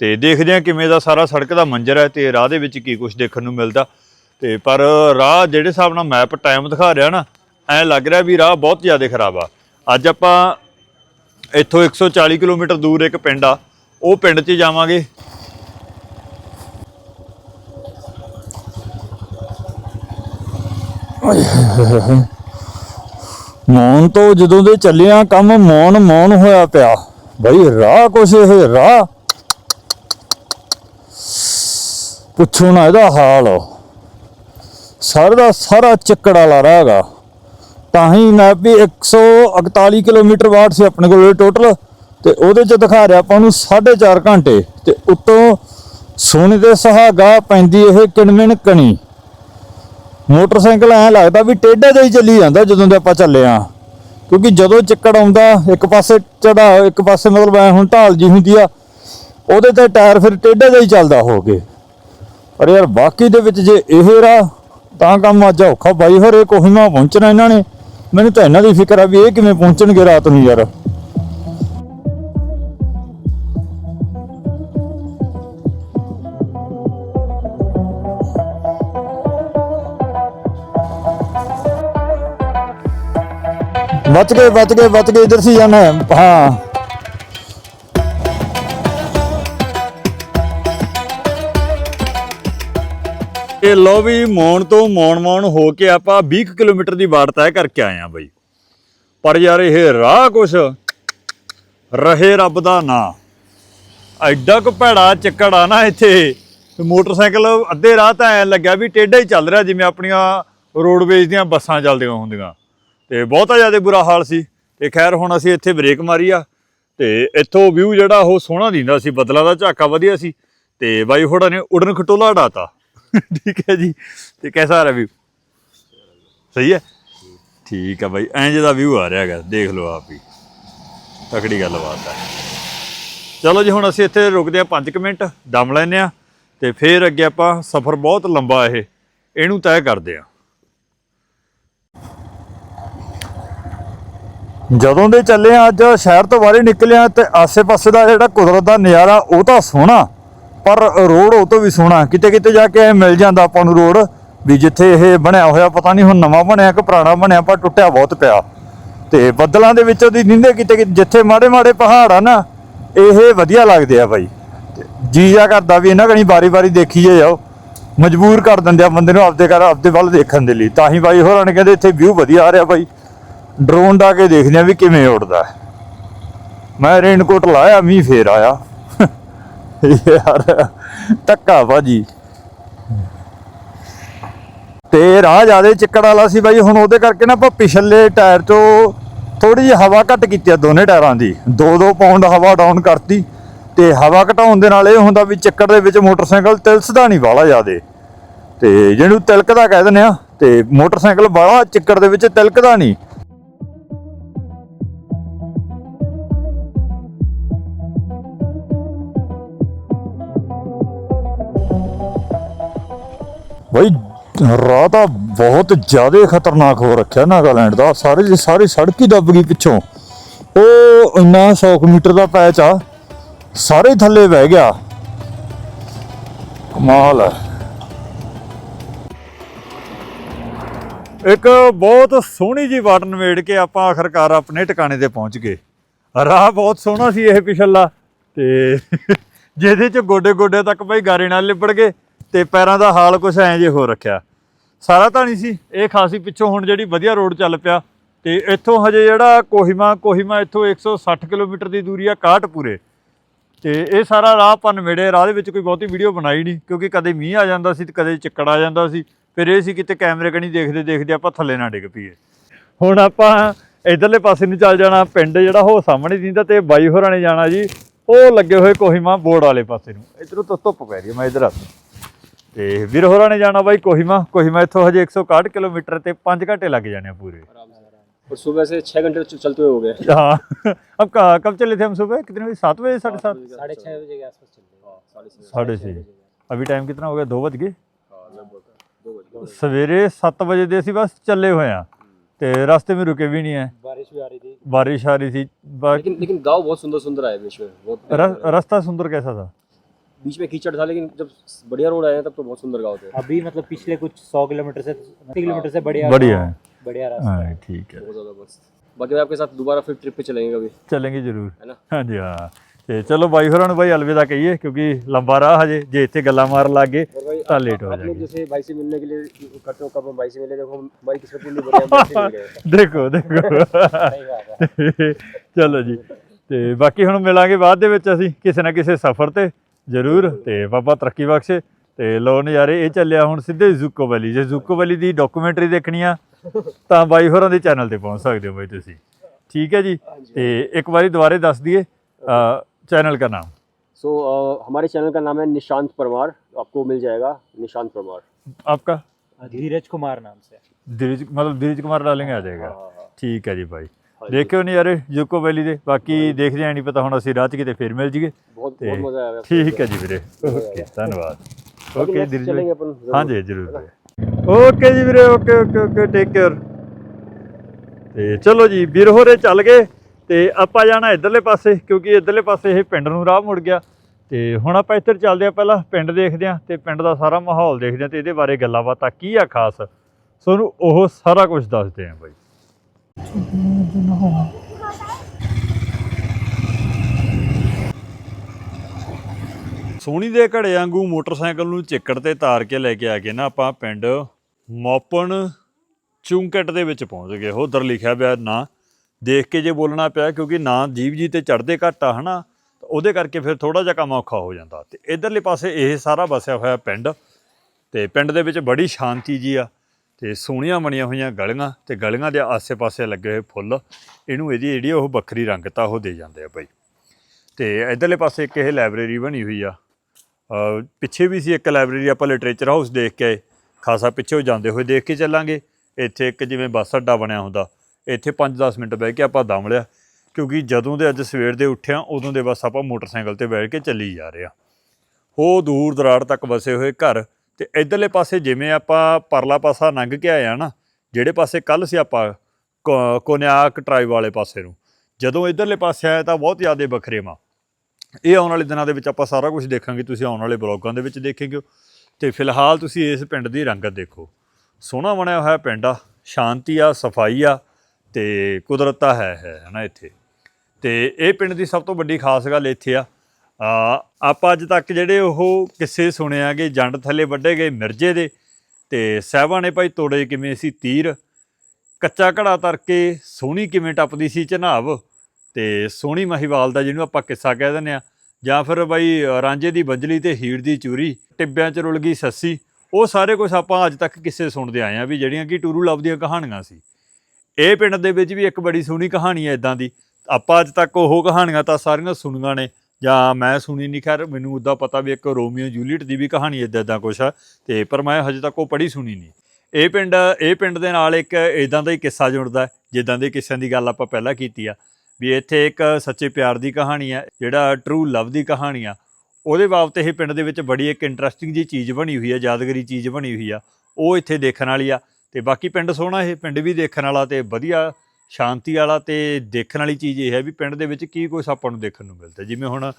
ਤੇ ਦੇਖਦੇ ਆ ਕਿਵੇਂ ਦਾ ਸਾਰਾ ਸੜਕ ਦਾ ਮੰਜ਼ਰ ਹੈ ਤੇ ਰਾਹ ਦੇ ਵਿੱਚ ਕੀ ਕੁਝ ਦੇਖਣ ਨੂੰ ਮਿਲਦਾ। ਤੇ ਪਰ ਰਾਹ ਜਿਹੜੇ ਹਿਸਾਬ ਨਾਲ ਮੈਪ ਟਾਈਮ ਦਿਖਾ ਰਿਹਾ ਨਾ ਐ ਲੱਗ ਰਿਹਾ ਵੀ ਰਾਹ ਬਹੁਤ ਜ਼ਿਆਦਾ ਖਰਾਬ ਆ। ਅੱਜ ਆਪਾਂ ਇੱਥੋਂ 140 ਕਿਲੋਮੀਟਰ ਦੂਰ ਇੱਕ ਪਿੰਡ ਆ। ਉਹ ਪਿੰਡ 'ਚ ਜਾਵਾਂਗੇ। ਮੌਨ ਤੋਂ ਜਦੋਂ ਦੇ ਚੱਲਿਆ ਕੰਮ ਮੌਨ ਮੌਨ ਹੋਇਆ ਪਿਆ। ਬਈ ਰਾਹ ਕੁਛ ਇਹ ਰਾਹ। ਪੁੱਛੋ ਨਾ ਇਹਦਾ ਹਾਲ। ਸਾਰਾ ਦਾ ਸਾਰਾ ਚੱਕੜ ਵਾਲਾ ਰਾਹ ਹੈਗਾ। ਤਾਂ ਹੀ ਮੈਂ ਵੀ 141 ਕਿਲੋਮੀਟਰ ਵਾਟ ਸੀ ਆਪਣੇ ਕੋਲ ਟੋਟਲ ਤੇ ਉਹਦੇ ਚ ਦਿਖਾ ਰਿਹਾ ਆਪਾਂ ਨੂੰ 4.5 ਘੰਟੇ, ਤੇ ਉੱਤੋਂ ਸੋਨੇ ਦੇ ਸੁਹਾਗਾ ਪੈਂਦੀ ਇਹ ਕਿਣਮਿਣ ਕਣੀ। ਮੋਟਰਸਾਈਕਲ ਐ ਲੱਗਦਾ ਵੀ ਟੇਢਾ ਜਿਹਾ ਹੀ ਚੱਲੀ ਜਾਂਦਾ ਜਦੋਂ ਦੇ ਆਪਾਂ ਚੱਲੇ ਆ। ਕਿਉਂਕਿ ਜਦੋਂ ਚੱਕੜ ਆਉਂਦਾ, ਇੱਕ ਪਾਸੇ ਚੜਾ, ਇੱਕ ਪਾਸੇ ਮਤਲਬ ਐ ਹੁਣ ਢਾਲ ਜੀ ਹੁੰਦੀ ਆ, ਉਹਦੇ ਤੇ ਟਾਇਰ ਫਿਰ ਟੇਢਾ ਜਿਹਾ ਹੀ ਚੱਲਦਾ ਹੋ ਹੋਗੇ ਪਰ ਯਾਰ ਬਾਕੀ ਦੇ ਵਿੱਚ ਜੇ ਇਹ ਰਾਹ ਤਾਂ ਕੰਮ ਅੱਜ ਔਖਾ ਬਾਈ ਹੋਰੇ ਕੋਹਿਮਾ ਪਹੁੰਚਣਾ ਇਹਨਾਂ ਨੇ। ਮੈਨੂੰ ਤਾਂ ਇਹਨਾਂ ਦੀ ਫਿਕਰ ਆ ਵੀ ਇਹ ਕਿਵੇਂ ਪਹੁੰਚਣਗੇ ਰਾਤ ਨੂੰ ਯਾਰ ਬਚ ਗਏ ਬਚ ਗਏ ਬਚ ਗਏ, ਇਧਰ ਸੀ ਜਾਣਾ ਹੈ। ਹਾਂ ਇਹ ਲੋ ਵੀ ਮੌਣ ਤੋਂ ਮੌਣ ਮੌਣ ਹੋ ਕੇ ਆਪਾਂ 20 ਕੁ ਕਿਲੋਮੀਟਰ ਦੀ ਵਾਟ ਤੈਅ ਕਰਕੇ ਆਏ ਆ ਬਈ। ਪਰ ਯਾਰ ਇਹ ਰਾਹ ਕੁਛ ਰਹੇ ਰੱਬ ਦਾ ਨਾਂ। ਐਡਾ ਕੁ ਭੈੜਾ ਚੱਕੜ ਆ ਨਾ ਇੱਥੇ। ਮੋਟਰਸਾਈਕਲ ਅੱਧੇ ਰਾਹ ਤਾਂ ਐ ਲੱਗਿਆ ਵੀ ਟੇਢਾ ਹੀ ਚੱਲ ਰਿਹਾ ਜਿਵੇਂ ਆਪਣੀਆਂ ਰੋਡਵੇਜ਼ ਦੀਆਂ ਬੱਸਾਂ ਚੱਲਦੀਆਂ ਹੁੰਦੀਆਂ। ਤੇ ਬਹੁਤਾ ਜ਼ਿਆਦਾ ਬੁਰਾ ਹਾਲ ਸੀ। ਤੇ ਖੈਰ ਹੁਣ ਅਸੀਂ ਇੱਥੇ ਬ੍ਰੇਕ ਮਾਰੀ ਆ। ਤੇ ਇੱਥੋਂ ਵਿਊ ਜਿਹੜਾ ਉਹ ਸੋਹਣਾ ਦਿੰਦਾ ਸੀ। ਬਦਲਾ ਦਾ ਝਾਕਾ ਵਧੀਆ ਸੀ। ਤੇ ਬਾਈ ਹੋੜਾ ਨੇ ਉਡਨ ਖਟੋਲਾ ਉਡਾਤਾ ਠੀਕ ਹੈ ਜੀ। ਤੇ ਕਿਹਦਾ ਰਿਹਾ ਵਿਊ ਸਹੀ ਹੈ? ਠੀਕ ਹੈ ਬਾਈ, ਐਂ ਜਿਹਦਾ ਵਿਊ ਆ ਰਿਹਾ ਹੈਗਾ, ਦੇਖ ਲਓ ਆਪ ਹੀ। ਤਕੜੀ ਗੱਲਬਾਤ ਹੈ। ਚਲੋ ਜੀ, ਹੁਣ ਅਸੀਂ ਇੱਥੇ ਰੁਕਦੇ ਆ 5 ਮਿੰਟ, ਦਮ ਲੈਨੇ ਆ ਤੇ ਫਿਰ ਅੱਗੇ ਆਪਾਂ ਸਫ਼ਰ ਬਹੁਤ ਲੰਬਾ ਇਹ, ਇਹਨੂੰ ਤੈਅ ਕਰਦੇ ਆ ਜਦੋਂ ਦੇ ਚੱਲੇ ਆ ਅੱਜ ਸ਼ਹਿਰ ਤੋਂ ਬਾਹਰ ਨਿਕਲਿਆ ਆ ਤੇ ਆਸੇ-ਪਾਸੇ ਦਾ ਜਿਹੜਾ ਕੁਦਰਤ ਦਾ ਨਜ਼ਾਰਾ, ਉਹ ਤਾਂ ਸੋਹਣਾ। ਪਰ ਰੋਡ ਉਹ ਤੋਂ ਵੀ ਸੋਹਣਾ ਕਿਤੇ ਕਿਤੇ ਜਾ ਕੇ ਐਂ ਮਿਲ ਜਾਂਦਾ ਆਪਾਂ ਨੂੰ ਰੋਡ ਵੀ ਜਿੱਥੇ ਇਹ ਬਣਿਆ ਹੋਇਆ, ਪਤਾ ਨਹੀਂ ਹੁਣ ਨਵਾਂ ਬਣਿਆ ਕਿ ਪੁਰਾਣਾ ਬਣਿਆ, ਪਰ ਟੁੱਟਿਆ ਬਹੁਤ ਪਿਆ। ਤੇ ਬੱਦਲਾਂ ਦੇ ਵਿੱਚੋਂ ਦੀ ਨਿੰਦੇ ਕਿਤੇ ਜਿੱਥੇ ਮਾੜੇ ਮਾੜੇ ਪਹਾੜ ਆ ਨਾ, ਇਹ ਵਧੀਆ ਲੱਗਦੇ ਆ ਬਾਈ। ਤੇ ਜੀ ਜਾ ਕਰਦਾ ਵੀ ਇਹਨਾਂ ਕਣੀ ਬਾਰੀ-ਬਾਰੀ ਦੇਖੀਏ ਜਾਓ। ਮਜਬੂਰ ਕਰ ਦਿੰਦੇ ਆ ਬੰਦੇ ਨੂੰ ਆਪਦੇ ਘਰ, ਆਪਦੇ ਵੱਲ ਦੇਖਣ ਦੇ ਲਈ। ਤਾਂ ਹੀ ਬਾਈ ਹੋਰਾਂ ਨੇ ਕਹਿੰਦੇ ਇੱਥੇ ਵਿਊ ਵਧੀਆ ਆ ਰਿਹਾ ਬਾਈ। ਡਰੋਨ ਡਾ ਕੇ ਦੇਖਦੇ ਆ ਵੀ ਕਿਵੇਂ ਉੱਡਦਾ। ਮੈਂ ਰੇਨਕੋਟ ਲਾਇਆ, ਮੀਂਹ ਫੇਰ ਆਇਆ। ਯਾਰ ਟੱਕਾ ਭਾਜੀ ਤੇ ਰਾਹ ਜਿਆਦੇ ਚਿੱਕੜ ਵਾਲਾ ਸੀ ਬਾਈ, ਹੁਣ ਉਹਦੇ ਕਰਕੇ ਨਾ ਆਪਾਂ ਪਿਛਲੇ ਟਾਇਰ ਤੋਂ ਥੋੜੀ ਜਿਹੀ ਹਵਾ ਘੱਟ ਕੀਤੀ ਆ ਦੋਨੇ ਟਾਇਰਾਂ ਦੀ। 2-2 ਪਾਉਂਡ ਹਵਾ ਡਾਊਨ ਕਰਤੀ ਤੇ ਹਵਾ ਘਟਾਉਣ ਦੇ ਨਾਲ ਇਹ ਹੁੰਦਾ ਵੀ ਚਿੱਕੜ ਦੇ ਵਿੱਚ ਮੋਟਰਸਾਈਕਲ ਤਿਲਸਦਾ ਨਹੀਂ ਵਾਲਾ ਜਿਆਦੇ। ਤੇ ਜਿਹਨੂੰ ਤਿਲਕਦਾ ਕਹਿ ਦਿੰਦੇ ਆ, ਤੇ ਮੋਟਰਸਾਈਕਲ ਵਾਲਾ ਚਿੱਕੜ ਦੇ ਵਿੱਚ ਤਿਲਕਦਾ ਨਹੀਂ। ਬਈ, ਰਾਹ ਤਾਂ ਬਹੁਤ ਜ਼ਿਆਦਾ ਖਤਰਨਾਕ ਹੋ ਰੱਖਿਆ ਨਾਗਾਲੈਂਡ ਦਾ। ਸਾਰੇ ਦੀ ਸਾਰੀ ਸੜਕ ਹੀ ਦੱਬ ਗਈ ਪਿੱਛੋਂ। ਉਹ ਇੰਨਾ 100 ਮੀਟਰ ਦਾ ਪੈਚ ਆ, ਸਾਰੇ ਥੱਲੇ ਬਹਿ ਗਿਆ। ਕਮਾਲ ਹੈ ਇੱਕ ਬਹੁਤ ਸੋਹਣੀ ਜੀ ਵਾਟ ਨਵੇੜ ਕੇ ਆਪਾਂ ਆਖਰਕਾਰ ਆਪਣੇ ਟਿਕਾਣੇ ਤੇ ਪਹੁੰਚ ਗਏ। ਰਾਹ ਬਹੁਤ ਸੋਹਣਾ ਸੀ ਇਹ ਪਿਛਲਾ। ਤੇ ਜਿਹਦੇ ਚ ਗੋਡੇ ਗੋਡੇ ਤੱਕ ਭਾਈ ਗਾਰੇ ਨਾਲ ਲਿਬੜ ਗਏ। ਤੇ ਪੈਰਾਂ ਦਾ ਹਾਲ ਕੁਛ ਐਂ ਜੇ ਹੋ ਰੱਖਿਆ। ਸਾਰਾ ਤਾਂ ਨਹੀਂ ਸੀ। ਇਹ ਖਾਸੀ ਪਿੱਛੋਂ ਹੁਣ ਜਿਹੜੀ ਵਧੀਆ ਰੋਡ ਚੱਲ ਪਿਆ ਤੇ ਇੱਥੋਂ ਹਜੇ ਜਿਹੜਾ ਕੋਹਿਮਾ ਕੋਹਿਮਾ ਇੱਥੋਂ 160 ਕਿਲੋਮੀਟਰ ਦੀ ਦੂਰੀ ਆ 61 ਪੂਰੇ ਤੇ ਇਹ ਸਾਰਾ ਰਾਹ ਆਪਾਂ ਨਵੇੜੇ ਰਾਹ ਦੇ ਵਿੱਚ ਕੋਈ ਬਹੁਤੀ ਵੀਡੀਓ ਬਣਾਈ ਨਹੀਂ, ਕਿਉਂਕਿ ਕਦੇ ਮੀਂਹ ਆ ਜਾਂਦਾ ਸੀ ਤੇ ਕਦੇ ਚਿੱਕੜ ਆ ਜਾਂਦਾ ਸੀ। ਫਿਰ ਇਹ ਸੀ ਕਿਤੇ ਕੈਮਰੇ ਕਣੀ ਦੇਖਦੇ ਦੇਖਦੇ ਆਪਾਂ ਥੱਲੇ ਨਾ ਡਿੱਗ ਪਈਏ। ਹੁਣ ਆਪਾਂ ਇਧਰਲੇ ਪਾਸੇ ਨੂੰ ਚੱਲ ਜਾਣਾ, ਪਿੰਡ ਜਿਹੜਾ ਉਹ ਸਾਹਮਣੇ ਦਿੰਦਾ ਤੇ ਬਾਈ ਹੋਰਾਂ ਨੇ ਜਾਣਾ ਜੀ। ਉਹ ਲੱਗੇ ਹੋਏ ਕੋਹਿਮਾ ਬੋਰਡ ਵਾਲੇ ਪਾਸੇ ਨੂੰ। ਇਧਰੋਂ ਤੋਂ ਧੁੱਪ ਪੈ ਰਹੀ ਹੈ ਮੈਂ ਇਧਰ ਆ। ਤੇ ਵੀਰ ਹੋਰਾਂ ਨੇ ਜਾਣਾ ਬਾਈ ਕੋਹਿਮਾ ਕੋਹਿਮਾ ਇੱਥੋਂ ਹਜੇ 161 ਕਿਲੋਮੀਟਰ ਤੇ 5 ਘੰਟੇ ਲੱਗ ਜਾਣੇ ਆ ਪੂਰੇ और सुबह से छह घंटे च- चलते हुए हो गए हाँ अब कहाँ कब चले थे हम सुबह कितने बजे सात बजे साढ़े सात साढ़े छह बजे के आसपास चल रहे साढ़े छह साढ़े छः अभी टाइम कितना हो गया दो बज गए हाँ लगभग दो बजे ਸਵੇਰੇ 7 ਵਜੇ ਦੇ ਅਸੀਂ ਬਸ ਚੱਲੇ ਹੋਏ ਆ ਤੇ ਰਸਤੇ ਵਿੱਚ ਰੁਕੇ ਵੀ ਨਹੀਂ ਹੈ बारिश भी आ रही थी ਬਾਰਿਸ਼ ਆ ਰਹੀ ਸੀ ਬਾ- लेकिन लेकिन गांव बहुत सुंदर सुंदर आए बीच में बहुत र- रास्ता सुंदर कैसा था बीच में कीचड़ था लेकिन जब बढ़िया रोड आए हैं तब तो बहुत सुंदर गांव थे अभी मतलब पिछले कुछ सौ किलोमीटर से अस्सी किलोमीटर से बढ़िया बढ़िया है बढ़िया रास्ता हाँ ठीक है बहुत ज्यादा मस्त बाकी मैं आपके साथ दोबारा फिर ट्रिप पे चलेंगे कभी ਚੱਲਾਂਗੇ ਜ਼ਰੂਰ है ना ਹਾਂਜੀ ਹਾਂ ਤੇ ਚਲੋ ਬਾਈ ਹੋਰਾਂ ਨੂੰ ਬਾਈ ਅਲਵਿਦਾ ਕਹੀਏ ਕਿਉਂਕਿ ਲੰਬਾ ਰਾਹ ਹਜੇ ਜੇ ਇੱਥੇ ਗੱਲਾਂ ਮਾਰਨ ਲੱਗ ਗਏ और भाई ਤਾਂ आप- ਲੇਟ ਹੋ आप लोग ਜਾਏਗੀ जैसे भाई से मिलने के लिए करते हो कब हम भाई से मिले देखो हम भाई किस्मत इतनी बढ़िया हम भाई से मिल गए ਦੇਖੋ ਦੇਖੋ ਚਲੋ ਜੀ ਤੇ ਬਾਕੀ ਹੁਣ ਮਿਲਾਂਗੇ ਬਾਅਦ ਦੇ ਵਿੱਚ ਅਸੀਂ ਕਿਸੇ ਨਾ ਕਿਸੇ ਸਫ਼ਰ ਤੇ ਜ਼ਰੂਰ ਤੇ ਬਾਬਾ ਤਰੱਕੀ ਬਖਸ਼ੇ ਤੇ ਲੋ ਨਜ਼ਾਰੇ ਇਹ ਚੱਲਿਆ ਹੁਣ ਸਿੱਧੇ ਜ਼ੁਕੋ ਵੈਲੀ ਜੇ ਜ਼ੁਕੋ ਵੈਲੀ ਦੀ ਡਾਕੂਮੈਂਟਰੀ ਦੇਖਣੀ ਆ ਤਾਂ ਬਾਈ ਹੋਰਾਂ ਦੇ ਚੈਨਲ ਤੇ ਪਹੁੰਚ ਸਕਦੇ ਹੋ ਬਾਈ ਤੁਸੀਂ ਠੀਕ ਹੈ ਜੀ ਤੇ ਇੱਕ ਵਾਰੀ ਦੁਬਾਰੇ ਦੱਸ ਦਈਏ ਚੈਨਲ ਦਾ ਨਾਮ सो हमारे चैनल का नाम है निशांत परमार आपको मिल जाएगा निशांत परमार आपका धीरज कुमार नाम से धीरज मतलब धीरज कुमार डालेंगे आ जाएगा हाँ, हाँ। ਠੀਕ ਹੈ ਜੀ ਬਾਈ ਦੇਖਿਓ ਨਜ਼ਾਰੇ ਯੂਕੋ ਵੈਲੀ ਦੇ ਬਾਕੀ ਦੇਖਦੇ ਆਂ ਨਹੀਂ ਪਤਾ ਹੁਣ ਅਸੀਂ ਰਾਤ ਕਿਤੇ ਫੇਰ ਮਿਲ ਜੀਗੇ ਬਹੁਤ ਬਹੁਤ ਮਜ਼ਾ ਆਇਆ ਠੀਕ ਹੈ ਜੀ ਵੀਰੇ। ਓਕੇ ਧੰਨਵਾਦ। ਓਕੇ ਦਿਲਜੀਤ ਹਾਂਜੀ ਜ਼ਰੂਰ। ਓਕੇ ਜੀ ਵੀਰੇ okay okay okay take care ਤੇ ਚਲੋ ਜੀ ਵੀਰ ਹੋਰੇ ਚੱਲ ਗਏ ਤੇ ਆਪਾਂ ਜਾਣਾ ਇਧਰਲੇ ਪਾਸੇ ਕਿਉਂਕਿ ਇਧਰਲੇ ਪਾਸੇ ਇਹ ਪਿੰਡ ਨੂੰ ਰਾਹ ਮੁੜ ਗਿਆ। ਤੇ ਹੁਣ ਆਪਾਂ ਇੱਧਰ ਚੱਲਦੇ ਆ ਪਹਿਲਾਂ ਪਿੰਡ ਦੇਖਦੇ ਆ ਤੇ ਪਿੰਡ ਦਾ ਸਾਰਾ ਮਾਹੌਲ ਦੇਖਦੇ ਆ ਤੇ ਇਹਦੇ ਬਾਰੇ ਗੱਲਾਂ ਬਾਤਾਂ ਕੀ ਆ ਖਾਸ। ਸੋ ਉਹ ਸਾਰਾ ਕੁਝ ਦੱਸਦੇ ਆ ਬਾਈ। ਸੋਹਣੀ ਦੇ ਘੜੇ ਵਾਂਗੂ ਮੋਟਰਸਾਈਕਲ ਨੂੰ ਚਿੱਕੜ ਤੇ ਤਾਰ ਕੇ ਲੈ ਕੇ ਆ ਕੇ ਨਾ ਆਪਾਂ ਪਿੰਡ ਮੋਪਣ ਚੁੰਕਟ ਦੇ ਵਿੱਚ ਪਹੁੰਚ ਗਏ। ਉਧਰ ਲਿਖਿਆ ਪਿਆ ਨਾ। ਦੇਖ ਕੇ ਜੇ ਬੋਲਣਾ ਪਿਆ ਕਿਉਂਕਿ ਨਾ ਜੀਵ ਜੀ ਤੇ ਚੜਦੇ ਘੱਟ ਆ, ਹਨਾ? ਤਾਂ ਉਹਦੇ ਕਰਕੇ ਫਿਰ ਥੋੜਾ ਜਿਹਾ ਕੰਮ ਔਖਾ ਹੋ ਜਾਂਦਾ। ਤੇ ਇਧਰਲੇ ਪਾਸੇ ਇਹ ਸਾਰਾ ਵਸਿਆ ਹੋਇਆ ਪਿੰਡ। ਤੇ ਪਿੰਡ ਦੇ ਵਿੱਚ ਬੜੀ ਸ਼ਾਂਤੀ ਜੀ ਆ। ਤੇ ਸੋਹਣੀਆਂ ਬਣੀਆਂ ਹੋਈਆਂ ਗਲੀਆਂ ਤੇ ਗਲੀਆਂ ਦੇ ਆਸੇ-ਪਾਸੇ ਲੱਗੇ ਹੋਏ ਫੁੱਲ, ਇਹਨੂੰ ਇਹਦੀ ਜਿਹੜੀ ਉਹ ਵੱਖਰੀ ਰੰਗਤਾ ਉਹ ਦੇ ਜਾਂਦੇ ਆ ਭਾਈ ਤੇ ਇਧਰਲੇ ਪਾਸੇ ਇੱਕ ਇਹ ਲਾਇਬ੍ਰੇਰੀ ਬਣੀ ਹੋਈ ਆ। ਪਿੱਛੇ ਵੀ ਸੀ ਇੱਕ ਲਾਇਬ੍ਰੇਰੀ, ਆਪਾਂ ਲਿਟਰੇਚਰ ਹਾਊਸ ਦੇਖ ਕੇ ਆਏ। ਖਾਸਾ ਪਿੱਛੇ ਜਾਂਦੇ ਹੋਏ ਦੇਖ ਕੇ ਚੱਲਾਂਗੇ। ਇੱਥੇ ਇੱਕ ਜਿਵੇਂ ਬੱਸ ਅੱਡਾ ਬਣਿਆ ਹੁੰਦਾ, ਇੱਥੇ 5-10 ਮਿੰਟ ਬਹਿ ਕੇ ਆਪਾਂ ਦਮ ਲਿਆ। ਕਿਉਂਕਿ ਜਦੋਂ ਦੇ ਅੱਜ ਸਵੇਰ ਦੇ ਉੱਠਿਆ, ਉਦੋਂ ਦੇ ਬਸ ਆਪਾਂ ਮੋਟਰਸਾਈਕਲ ਤੇ ਬੈਠ ਕੇ ਚੱਲੀ ਜਾ ਰਹੇ ਆ। ਉਹ ਦੂਰ ਦਰਾੜ ਤੱਕ ਵਸੇ ਹੋਏ ਘਰ ਤੇ ਇਧਰਲੇ ਪਾਸੇ ਜਿਵੇਂ ਆਪਾਂ ਪਰਲਾ ਪਾਸਾ ਲੰਘ ਕੇ ਆਏ ਆ ਨਾ, ਜਿਹੜੇ ਪਾਸੇ ਕੱਲ ਸੀ ਆਪਾਂ, ਕੋ- ਕੋਨਿਆਕ ਟਰਾਈਬ ਵਾਲੇ ਪਾਸੇ ਨੂੰ, ਜਦੋਂ ਇਧਰਲੇ ਪਾਸੇ ਆਇਆ ਤਾਂ ਬਹੁਤ ਜ਼ਿਆਦਾ ਵੱਖਰੇਵਾ ਇਹ ਆਉਣ ਵਾਲੇ ਦਿਨਾਂ ਦੇ ਵਿੱਚ ਆਪਾਂ ਸਾਰਾ ਕੁਝ ਦੇਖਾਂਗੇ, ਤੁਸੀਂ ਆਉਣ ਵਾਲੇ ਬਲੌਗਾਂ ਦੇ ਵਿੱਚ ਦੇਖੇਗੇ। ਤੇ ਫਿਲਹਾਲ ਤੁਸੀਂ ਇਸ ਪਿੰਡ ਦੀ ਰੰਗਤ ਦੇਖੋ। ਸੋਹਣਾ ਬਣਿਆ ਹੋਇਆ ਪਿੰਡ ਆ, ਸ਼ਾਂਤੀ ਆ, ਸਫ਼ਾਈ ਆ, ਤੇ ਕੁਦਰਤ ਤਾਂ ਹੈ ਹੈ ਨਾ ਇੱਥੇ। ਤੇ ਇਹ ਪਿੰਡ ਦੀ ਸਭ ਤੋਂ ਵੱਡੀ ਖਾਸ ਗੱਲ ਇੱਥੇ ਆ ਆਪਾਂ ਅੱਜ ਤੱਕ ਜਿਹੜੇ ਉਹ ਕਿੱਸੇ ਸੁਣਿਆਗੇ ਜੰਡ ਥੱਲੇ ਵੱਡੇ ਗਏ ਮਿਰਜੇ ਦੇ ਤੇ ਸਾਹਿਬਾਂ ਨੇ ਭਾਈ ਤੋੜੇ ਕਿਵੇਂ ਸੀ ਤੀਰ, ਕੱਚਾ ਘੜਾ ਤਰ ਕੇ ਸੋਹਣੀ ਕਿਵੇਂ ਟੱਪਦੀ ਸੀ ਚਨਾਬ ਤੇ ਸੋਹਣੀ ਮਹੀਵਾਲ ਦਾ ਜਿਹਨੂੰ ਆਪਾਂ ਕਿੱਸਾ ਕਹਿ ਦਿੰਦੇ ਆ ਜਾਂ ਫਿਰ ਬਾਈ ਰਾਂਝੇ ਦੀ ਬੰਜਲੀ ਤੇ ਹੀਰ ਦੀ ਚੂਰੀ, ਟਿੱਬਿਆਂ 'ਚ ਰੁਲ ਗਈ ਸੱਸੀ, ਉਹ ਸਾਰੇ ਕੁਝ ਆਪਾਂ ਅੱਜ ਤੱਕ ਕਿੱਸੇ ਸੁਣਦੇ ਆਏ ਆ ਵੀ ਜਿਹੜੀਆਂ ਕਿ ਟੂਰੂ ਲਵ ਦੀਆਂ ਕਹਾਣੀਆਂ ਸੀ। ਇਹ ਪਿੰਡ ਦੇ ਵਿੱਚ ਵੀ ਇੱਕ ਬੜੀ ਸੋਹਣੀ ਕਹਾਣੀ ਹੈ ਇਦਾਂ ਦੀ, ਆਪਾਂ ਅੱਜ ਤੱਕ ਉਹ ਕਹਾਣੀਆਂ ਤਾਂ ਸਾਰੀਆਂ ਸੁਣੀਆਂ ਨੇ ਜਾਂ ਮੈਂ ਸੁਣੀ ਨਹੀਂ ਖੈਰ ਮੈਨੂੰ ਉਦਾਂ ਪਤਾ ਵੀ ਇੱਕ ਰੋਮੀਓ ਜੂਲੀਅਟ ਦੀ ਵੀ ਕਹਾਣੀ ਇਦਾਂ ਦਾ ਕੁਛ ਆ, ਤੇ ਪਰ ਮੈਂ ਹਜੇ ਤੱਕ ਉਹ ਪੜ੍ਹੀ ਸੁਣੀ ਨਹੀਂ ਇਹ ਪਿੰਡ ਇਹ ਪਿੰਡ ਦੇ ਨਾਲ ਇੱਕ ਇਦਾਂ ਦਾ ਹੀ ਕਿੱਸਾ ਜੁੜਦਾ, ਜਿੱਦਾਂ ਦੇ ਕਿੱਸਿਆਂ ਦੀ ਗੱਲ ਆਪਾਂ ਪਹਿਲਾਂ ਕੀਤੀ ਆ, ਵੀ ਇੱਥੇ ਇੱਕ ਸੱਚੇ ਪਿਆਰ ਦੀ ਕਹਾਣੀ ਆ, ਜਿਹੜਾ ਟਰੂ ਲਵ ਦੀ ਕਹਾਣੀ ਆ, ਉਹਦੇ ਬਾਬਤ ਇਹ ਪਿੰਡ ਦੇ ਵਿੱਚ ਬੜੀ ਇੱਕ ਇੰਟਰਸਟਿੰਗ ਜੀ ਚੀਜ਼ ਬਣੀ ਹੋਈ ਆ, ਯਾਦਗਰੀ ਚੀਜ਼ ਬਣੀ ਹੋਈ ਆ, ਉਹ ਇੱਥੇ ਦੇਖਣ ਵਾਲੀ ਆ, ਤੇ ਬਾਕੀ ਪਿੰਡ ਸੋਹਣਾ ਇਹ, ਪਿੰਡ ਵੀ ਦੇਖਣ ਵਾਲਾ ਤੇ ਵਧੀਆ ਸ਼ਾਂਤੀ ਵਾਲਾ ਤੇ ਦੇਖਣ ਵਾਲੀ ਚੀਜ਼ ਇਹ ਹੈ ਵੀ ਪਿੰਡ ਦੇ ਵਿੱਚ ਕੀ ਕੁਛ ਆਪਾਂ ਨੂੰ ਦੇਖਣ ਨੂੰ ਮਿਲਦਾ। ਜਿਵੇਂ ਹੁਣ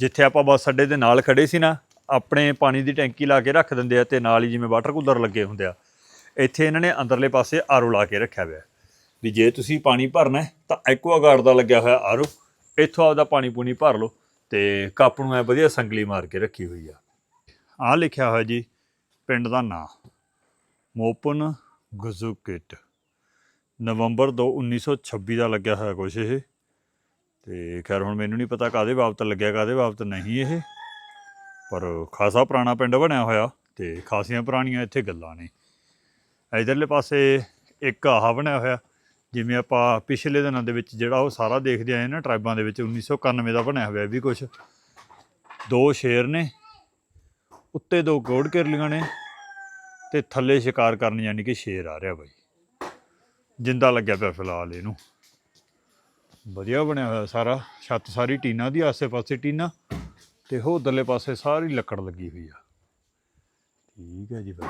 ਜਿੱਥੇ ਆਪਾਂ ਬੱਸ ਅੱਡੇ ਦੇ ਨਾਲ ਖੜੇ ਸੀ ਨਾ, ਆਪਣੇ ਪਾਣੀ ਦੀ ਟੈਂਕੀ ਲਾ ਕੇ ਰੱਖ ਦਿੰਦੇ ਆ ਤੇ ਨਾਲ ਹੀ ਜਿਵੇਂ ਵਾਟਰ ਕੂਲਰ ਲੱਗੇ ਹੁੰਦੇ ਆ, ਇੱਥੇ ਇਹਨਾਂ ਨੇ ਅੰਦਰਲੇ ਪਾਸੇ ਆਰੋ ਲਾ ਕੇ ਰੱਖਿਆ ਹੋਇਆ। ਵੀ ਜੇ ਤੁਸੀਂ ਪਾਣੀ ਭਰਨਾ ਤਾਂ ਐਕੁਆਗਾਰਡ ਦਾ ਲੱਗਿਆ ਹੋਇਆ ਆਰੋ, ਇੱਥੋਂ ਆਪਦਾ ਪਾਣੀ ਪੂਣੀ ਭਰ ਲਓ ਤੇ ਕੱਪ ਨੂੰ ਐ ਵਧੀਆ ਸੰਗਲੀ ਮਾਰ ਕੇ ਰੱਖੀ ਹੋਈ ਆ। ਆਹ ਲਿਖਿਆ ਹੋਇਆ ਜੀ, ਪਿੰਡ ਦਾ ਨਾਂ, ਮੋਪਨ ਗੁਜ਼ੂਕਿਟ। ਨਵੰਬਰ 2 1926 ਦਾ ਲੱਗਿਆ ਹੋਇਆ ਕੁਛ ਇਹ। ਤੇ ਖੈਰ ਹੁਣ ਮੈਨੂੰ ਨਹੀਂ ਪਤਾ ਕਾਦੇ ਬਾਬਤ ਲੱਗਿਆ ਕਾਦੇ ਬਾਬਤ ਨਹੀਂ ਇਹ। ਪਰ ਖਾਸਾ ਪੁਰਾਣਾ ਪਿੰਡ ਬਣਿਆ ਹੋਇਆ ਤੇ ਖਾਸੀਆਂ ਪੁਰਾਣੀਆਂ ਇੱਥੇ ਗੱਲਾਂ ਨੇ। ਇਧਰਲੇ ਪਾਸੇ ਇੱਕ ਆਹ ਬਣਿਆ ਹੋਇਆ, ਜਿਵੇਂ ਆਪਾਂ ਪਿਛਲੇ ਦਿਨਾਂ ਦੇ ਵਿੱਚ ਜਿਹੜਾ ਉਹ ਸਾਰਾ ਦੇਖਦੇ ਆਏ ਨਾ, ਟਰਾਈਬਾਂ ਦੇ ਵਿੱਚ 1991 ਦਾ ਬਣਿਆ ਹੋਇਆ ਇਹ ਵੀ ਕੁਛ। ਦੋ ਸ਼ੇਰ ਨੇ, ਉੱਤੇ ਦੋ ਗੋੜ ਕਿਰਲੀਆਂ ਨੇ ਤੇ ਥੱਲੇ ਸ਼ਿਕਾਰ ਕਰਨ ਯਾਨੀ ਕਿ ਸ਼ੇਰ ਆ ਰਿਹਾ ਬਾਈ। ਜਿੰਦਾ ਲੱਗਿਆ ਪਿਆ ਫਿਲਹਾਲ ਇਹਨੂੰ। ਵਧੀਆ ਬਣਿਆ ਹੋਇਆ ਸਾਰਾ। ਛੱਤ ਸਾਰੀ ਟੀਨਾ ਦੀ ਆਸੇ-ਪਾਸੇ ਟੀਨਾ ਤੇ ਉਹ ਉਧਰਲੇ ਪਾਸੇ ਸਾਰੀ ਲੱਕੜ ਲੱਗੀ ਹੋਈ ਆ। ਠੀਕ ਹੈ ਜੀ ਬਾਈ।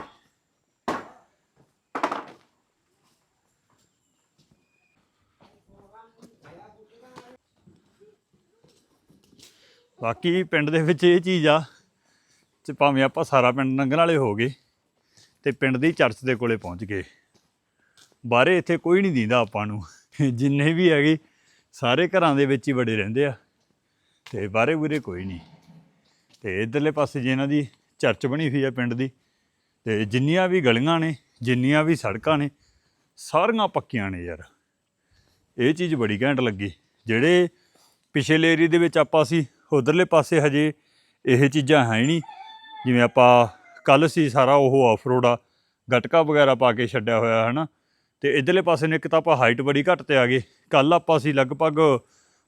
ਬਾਕੀ ਪਿੰਡ ਦੇ ਵਿੱਚ ਇਹ ਚੀਜ਼ ਆ, ਤੇ ਭਾਵੇਂ ਆਪਾਂ ਸਾਰਾ ਪਿੰਡ ਲੰਘਣ ਵਾਲੇ ਹੋ ਗਏ, ਤੇ ਪਿੰਡ ਦੀ ਚਰਚ ਦੇ ਕੋਲੇ ਪਹੁੰਚ ਗਏ। ਬਾਹਰੇ ਇੱਥੇ ਕੋਈ ਨਹੀਂ ਦਿੰਦਾ ਆਪਾਂ ਨੂੰ। ਜਿੰਨੇ ਵੀ ਹੈਗੇ, ਸਾਰੇ ਘਰਾਂ ਦੇ ਵਿੱਚ ਹੀ ਬੜੇ ਰਹਿੰਦੇ ਆ। ਤੇ ਬਾਹਰੇ ਬੁਰੇ ਕੋਈ ਨਹੀਂ। ਤੇ ਇਧਰਲੇ ਪਾਸੇ ਜੇ ਇਹਨਾਂ ਦੀ ਚਰਚ ਬਣੀ ਹੋਈ ਆ ਪਿੰਡ ਦੀ, ਤੇ ਜਿੰਨੀਆਂ ਵੀ ਗਲੀਆਂ ਨੇ, ਜਿੰਨੀਆਂ ਵੀ ਸੜਕਾਂ ਨੇ, ਸਾਰੀਆਂ ਪੱਕੀਆਂ ਨੇ ਯਾਰ। ਇਹ ਚੀਜ਼ ਬੜੀ ਘੈਂਟ ਲੱਗੀ। ਜਿਹੜੇ ਪਿਛਲੇ ਏਰੀਏ ਦੇ ਵਿੱਚ ਆਪਾਂ ਸੀ, ਉਧਰਲੇ ਪਾਸੇ ਹਜੇ ਇਹ ਚੀਜ਼ਾਂ ਹੈ ਹੀ ਨਹੀਂ। ਜਿਵੇਂ ਆਪਾਂ ਕੱਲ ਸੀ ਸਾਰਾ ਉਹ ਆਫਰੋਡ ਆ, ਗਟਕਾ ਵਗੈਰਾ ਪਾ ਕੇ ਛੱਡਿਆ ਹੋਇਆ ਹੈ ਨਾ ਤੇ ਇਧਰਲੇ ਪਾਸੇ ਨੇ ਇੱਕ ਤਾਂ ਆਪਾਂ ਹਾਈਟ ਬੜੀ ਘੱਟ ਤੇ ਆ ਗਏ। ਕੱਲ ਆਪਾਂ ਸੀ ਲਗਭਗ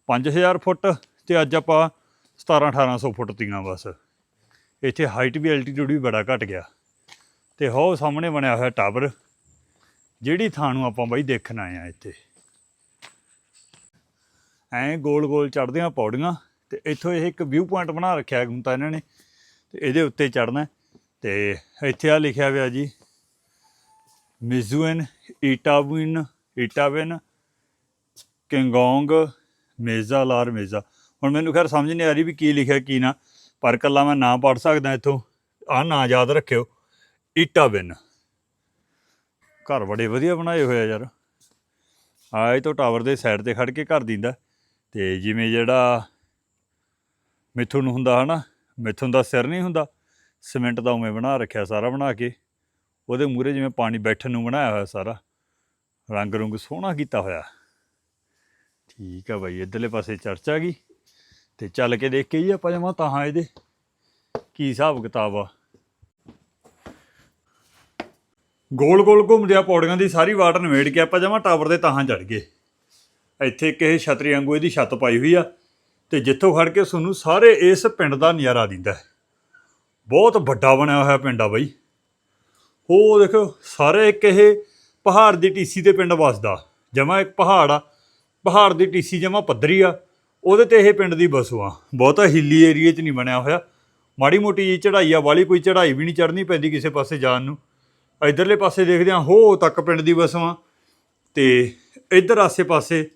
5000 ਫੁੱਟ ਤੇ ਅੱਜ ਆਪਾਂ 17 1800 ਫੁੱਟ ਤੀਆਂ ਬਸ। ਇੱਥੇ ਹਾਈਟ ਵੀ ਐਲਟੀਟਿਊਡ ਵੀ ਬੜਾ ਘਟ ਗਿਆ। ਤੇ ਹੋ ਸਾਹਮਣੇ ਬਣਿਆ ਹੋਇਆ ਟਾਵਰ। ਜਿਹੜੀ ਥਾਂ ਨੂੰ ਆਪਾਂ ਬਾਈ ਦੇਖਣ ਆਏ ਆ ਇੱਥੇ। ਐਂ ਗੋਲ ਗੋਲ ਚੜ੍ਹਦੀਆਂ ਪੌੜੀਆਂ ਤੇ ਇੱਥੋਂ ਇਹ ਇੱਕ ਵਿਊ ਪੁਆਇੰਟ ਬਣਾ ਰੱਖਿਆ ਹੁਣ ਤਾਂ ਇਹਨਾਂ ਨੇ। ਤੇ ਇਹਦੇ ਉੱਤੇ ਚੜ੍ਹਨਾ। ਤੇ ਇੱਥੇ ਆ ਲਿਖਿਆ ਹੋਇਆ ਜੀ ਮਿਜ਼ੂਨ ਈਟਾਵਿਨ ਈਟਾਵਿਨ ਕਿੰਗੋਂਗ ਮੇਜ਼ਾ ਲਾਰ ਮੇਜ਼ਾ ਹੁਣ ਮੈਨੂੰ ਖੈਰ ਸਮਝ ਨਹੀਂ ਆ ਰਹੀ ਵੀ ਕੀ ਲਿਖਿਆ, ਕੀ ਨਾ। ਪਰ ਕੱਲਾ ਮੈਂ ਨਾਂ ਪੜ ਸਕਦਾ ਇੱਥੋਂ। ਆਹ ਨਾਂ ਯਾਦ ਰੱਖਿਓ। ਈਟਾਵਿਨ ਘਰ ਬੜੇ ਵਧੀਆ ਬਣਾਏ ਹੋਏ ਆ ਯਾਰ। ਆਏ ਤੋਂ ਟਾਵਰ ਦੇ ਸਾਈਡ ਤੇ ਖੜ ਕੇ ਘਰ ਦਿੰਦਾ। ਤੇ ਜਿਵੇਂ ਜਿਹੜਾ ਮਿਥੁਨ ਹੁੰਦਾ ਹਨਾ ਮਿਥੁਨ ਦਾ ਸਿਰ ਨਹੀਂ ਹੁੰਦਾ। ਸਿਮੈਂਟ ਦਾ ਉਵੇਂ ਬਣਾ ਰੱਖਿਆ ਸਾਰਾ ਬਣਾ ਕੇ। ਉਹਦੇ ਮੂਹਰੇ ਜਿਵੇਂ ਪਾਣੀ ਬੈਠਣ ਨੂੰ ਬਣਾਇਆ ਹੋਇਆ ਸਾਰਾ, ਰੰਗ ਰੁੰਗ ਸੋਹਣਾ ਕੀਤਾ ਹੋਇਆ। ਠੀਕ ਆ ਬਾਈ, ਇਧਰਲੇ ਪਾਸੇ ਚਰਚਾ ਗਈ ਤੇ ਚੱਲ ਕੇ ਦੇਖ ਕੇ ਹੀ ਆਪਾਂ ਜਮਾ ਤਾਂ ਇਹਦੇ। ਕੀ ਹਿਸਾਬ ਕਿਤਾਬ ਆ? ਗੋਲ ਗੋਲ ਘੁੰਮਦਿਆਂ ਪੌੜੀਆਂ ਦੀ ਸਾਰੀ ਵਾਟ ਨਵੇੜ ਕੇ ਆਪਾਂ ਜਮਾ ਟਾਵਰ ਦੇ ਤਾਹਾਂ ਚੜ ਗਏ। ਇੱਥੇ ਇੱਕ ਇਹ ਛਤਰੀ ਵਾਂਗੂ ਇਹਦੀ ਛੱਤ ਪਾਈ ਹੋਈ ਆ ਤੇ ਜਿੱਥੋਂ ਖੜ ਕੇ ਤੁਹਾਨੂੰ ਸਾਰੇ ਇਸ ਪਿੰਡ ਦਾ ਨਜ਼ਾਰਾ ਦਿੰਦਾ ਹੈ। ਬਹੁਤ ਵੱਡਾ ਬਣਿਆ ਹੋਇਆ ਪਿੰਡ ਆ ਬਾਈ। ਉਹ ਦੇਖੋ, ਸਾਰੇ ਇੱਕ ਇਹ ਪਹਾੜ ਦੀ ਟੀਸੀ ਤੇ ਪਿੰਡ ਵਸਦਾ। ਜਮਾ ਇੱਕ ਪਹਾੜ ਆ। ਪਹਾੜ ਦੀ ਟੀਸੀ ਜਮਾ ਪੱਧਰੀ ਆ। ਉਹਦੇ ਤੇ ਇਹ ਪਿੰਡ ਦੀ ਬਸਵਾ ਬਹੁਤਾ ਹਿੱਲੀ ਏਰੀਏ 'ਚ ਨਹੀਂ ਬਣਿਆ ਹੋਇਆ। ਮਾੜੀ ਮੋਟੀ ਜੀ ਚੜਾਈ ਆ, ਵਾਲੀ ਕੋਈ ਚੜਾਈ ਵੀ ਨਹੀਂ ਚੜਨੀ ਪੈਂਦੀ ਕਿਸੇ ਪਾਸੇ ਜਾਣ ਨੂੰ। ਇਧਰਲੇ ਪਾਸੇ ਦੇਖਦੇ ਆ, ਹੋ, ਤੱਕ ਪਿੰਡ ਦੀ ਬਸਵਾ ਤੇ ਇਧਰ ਆਸੇ-ਪਾਸੇ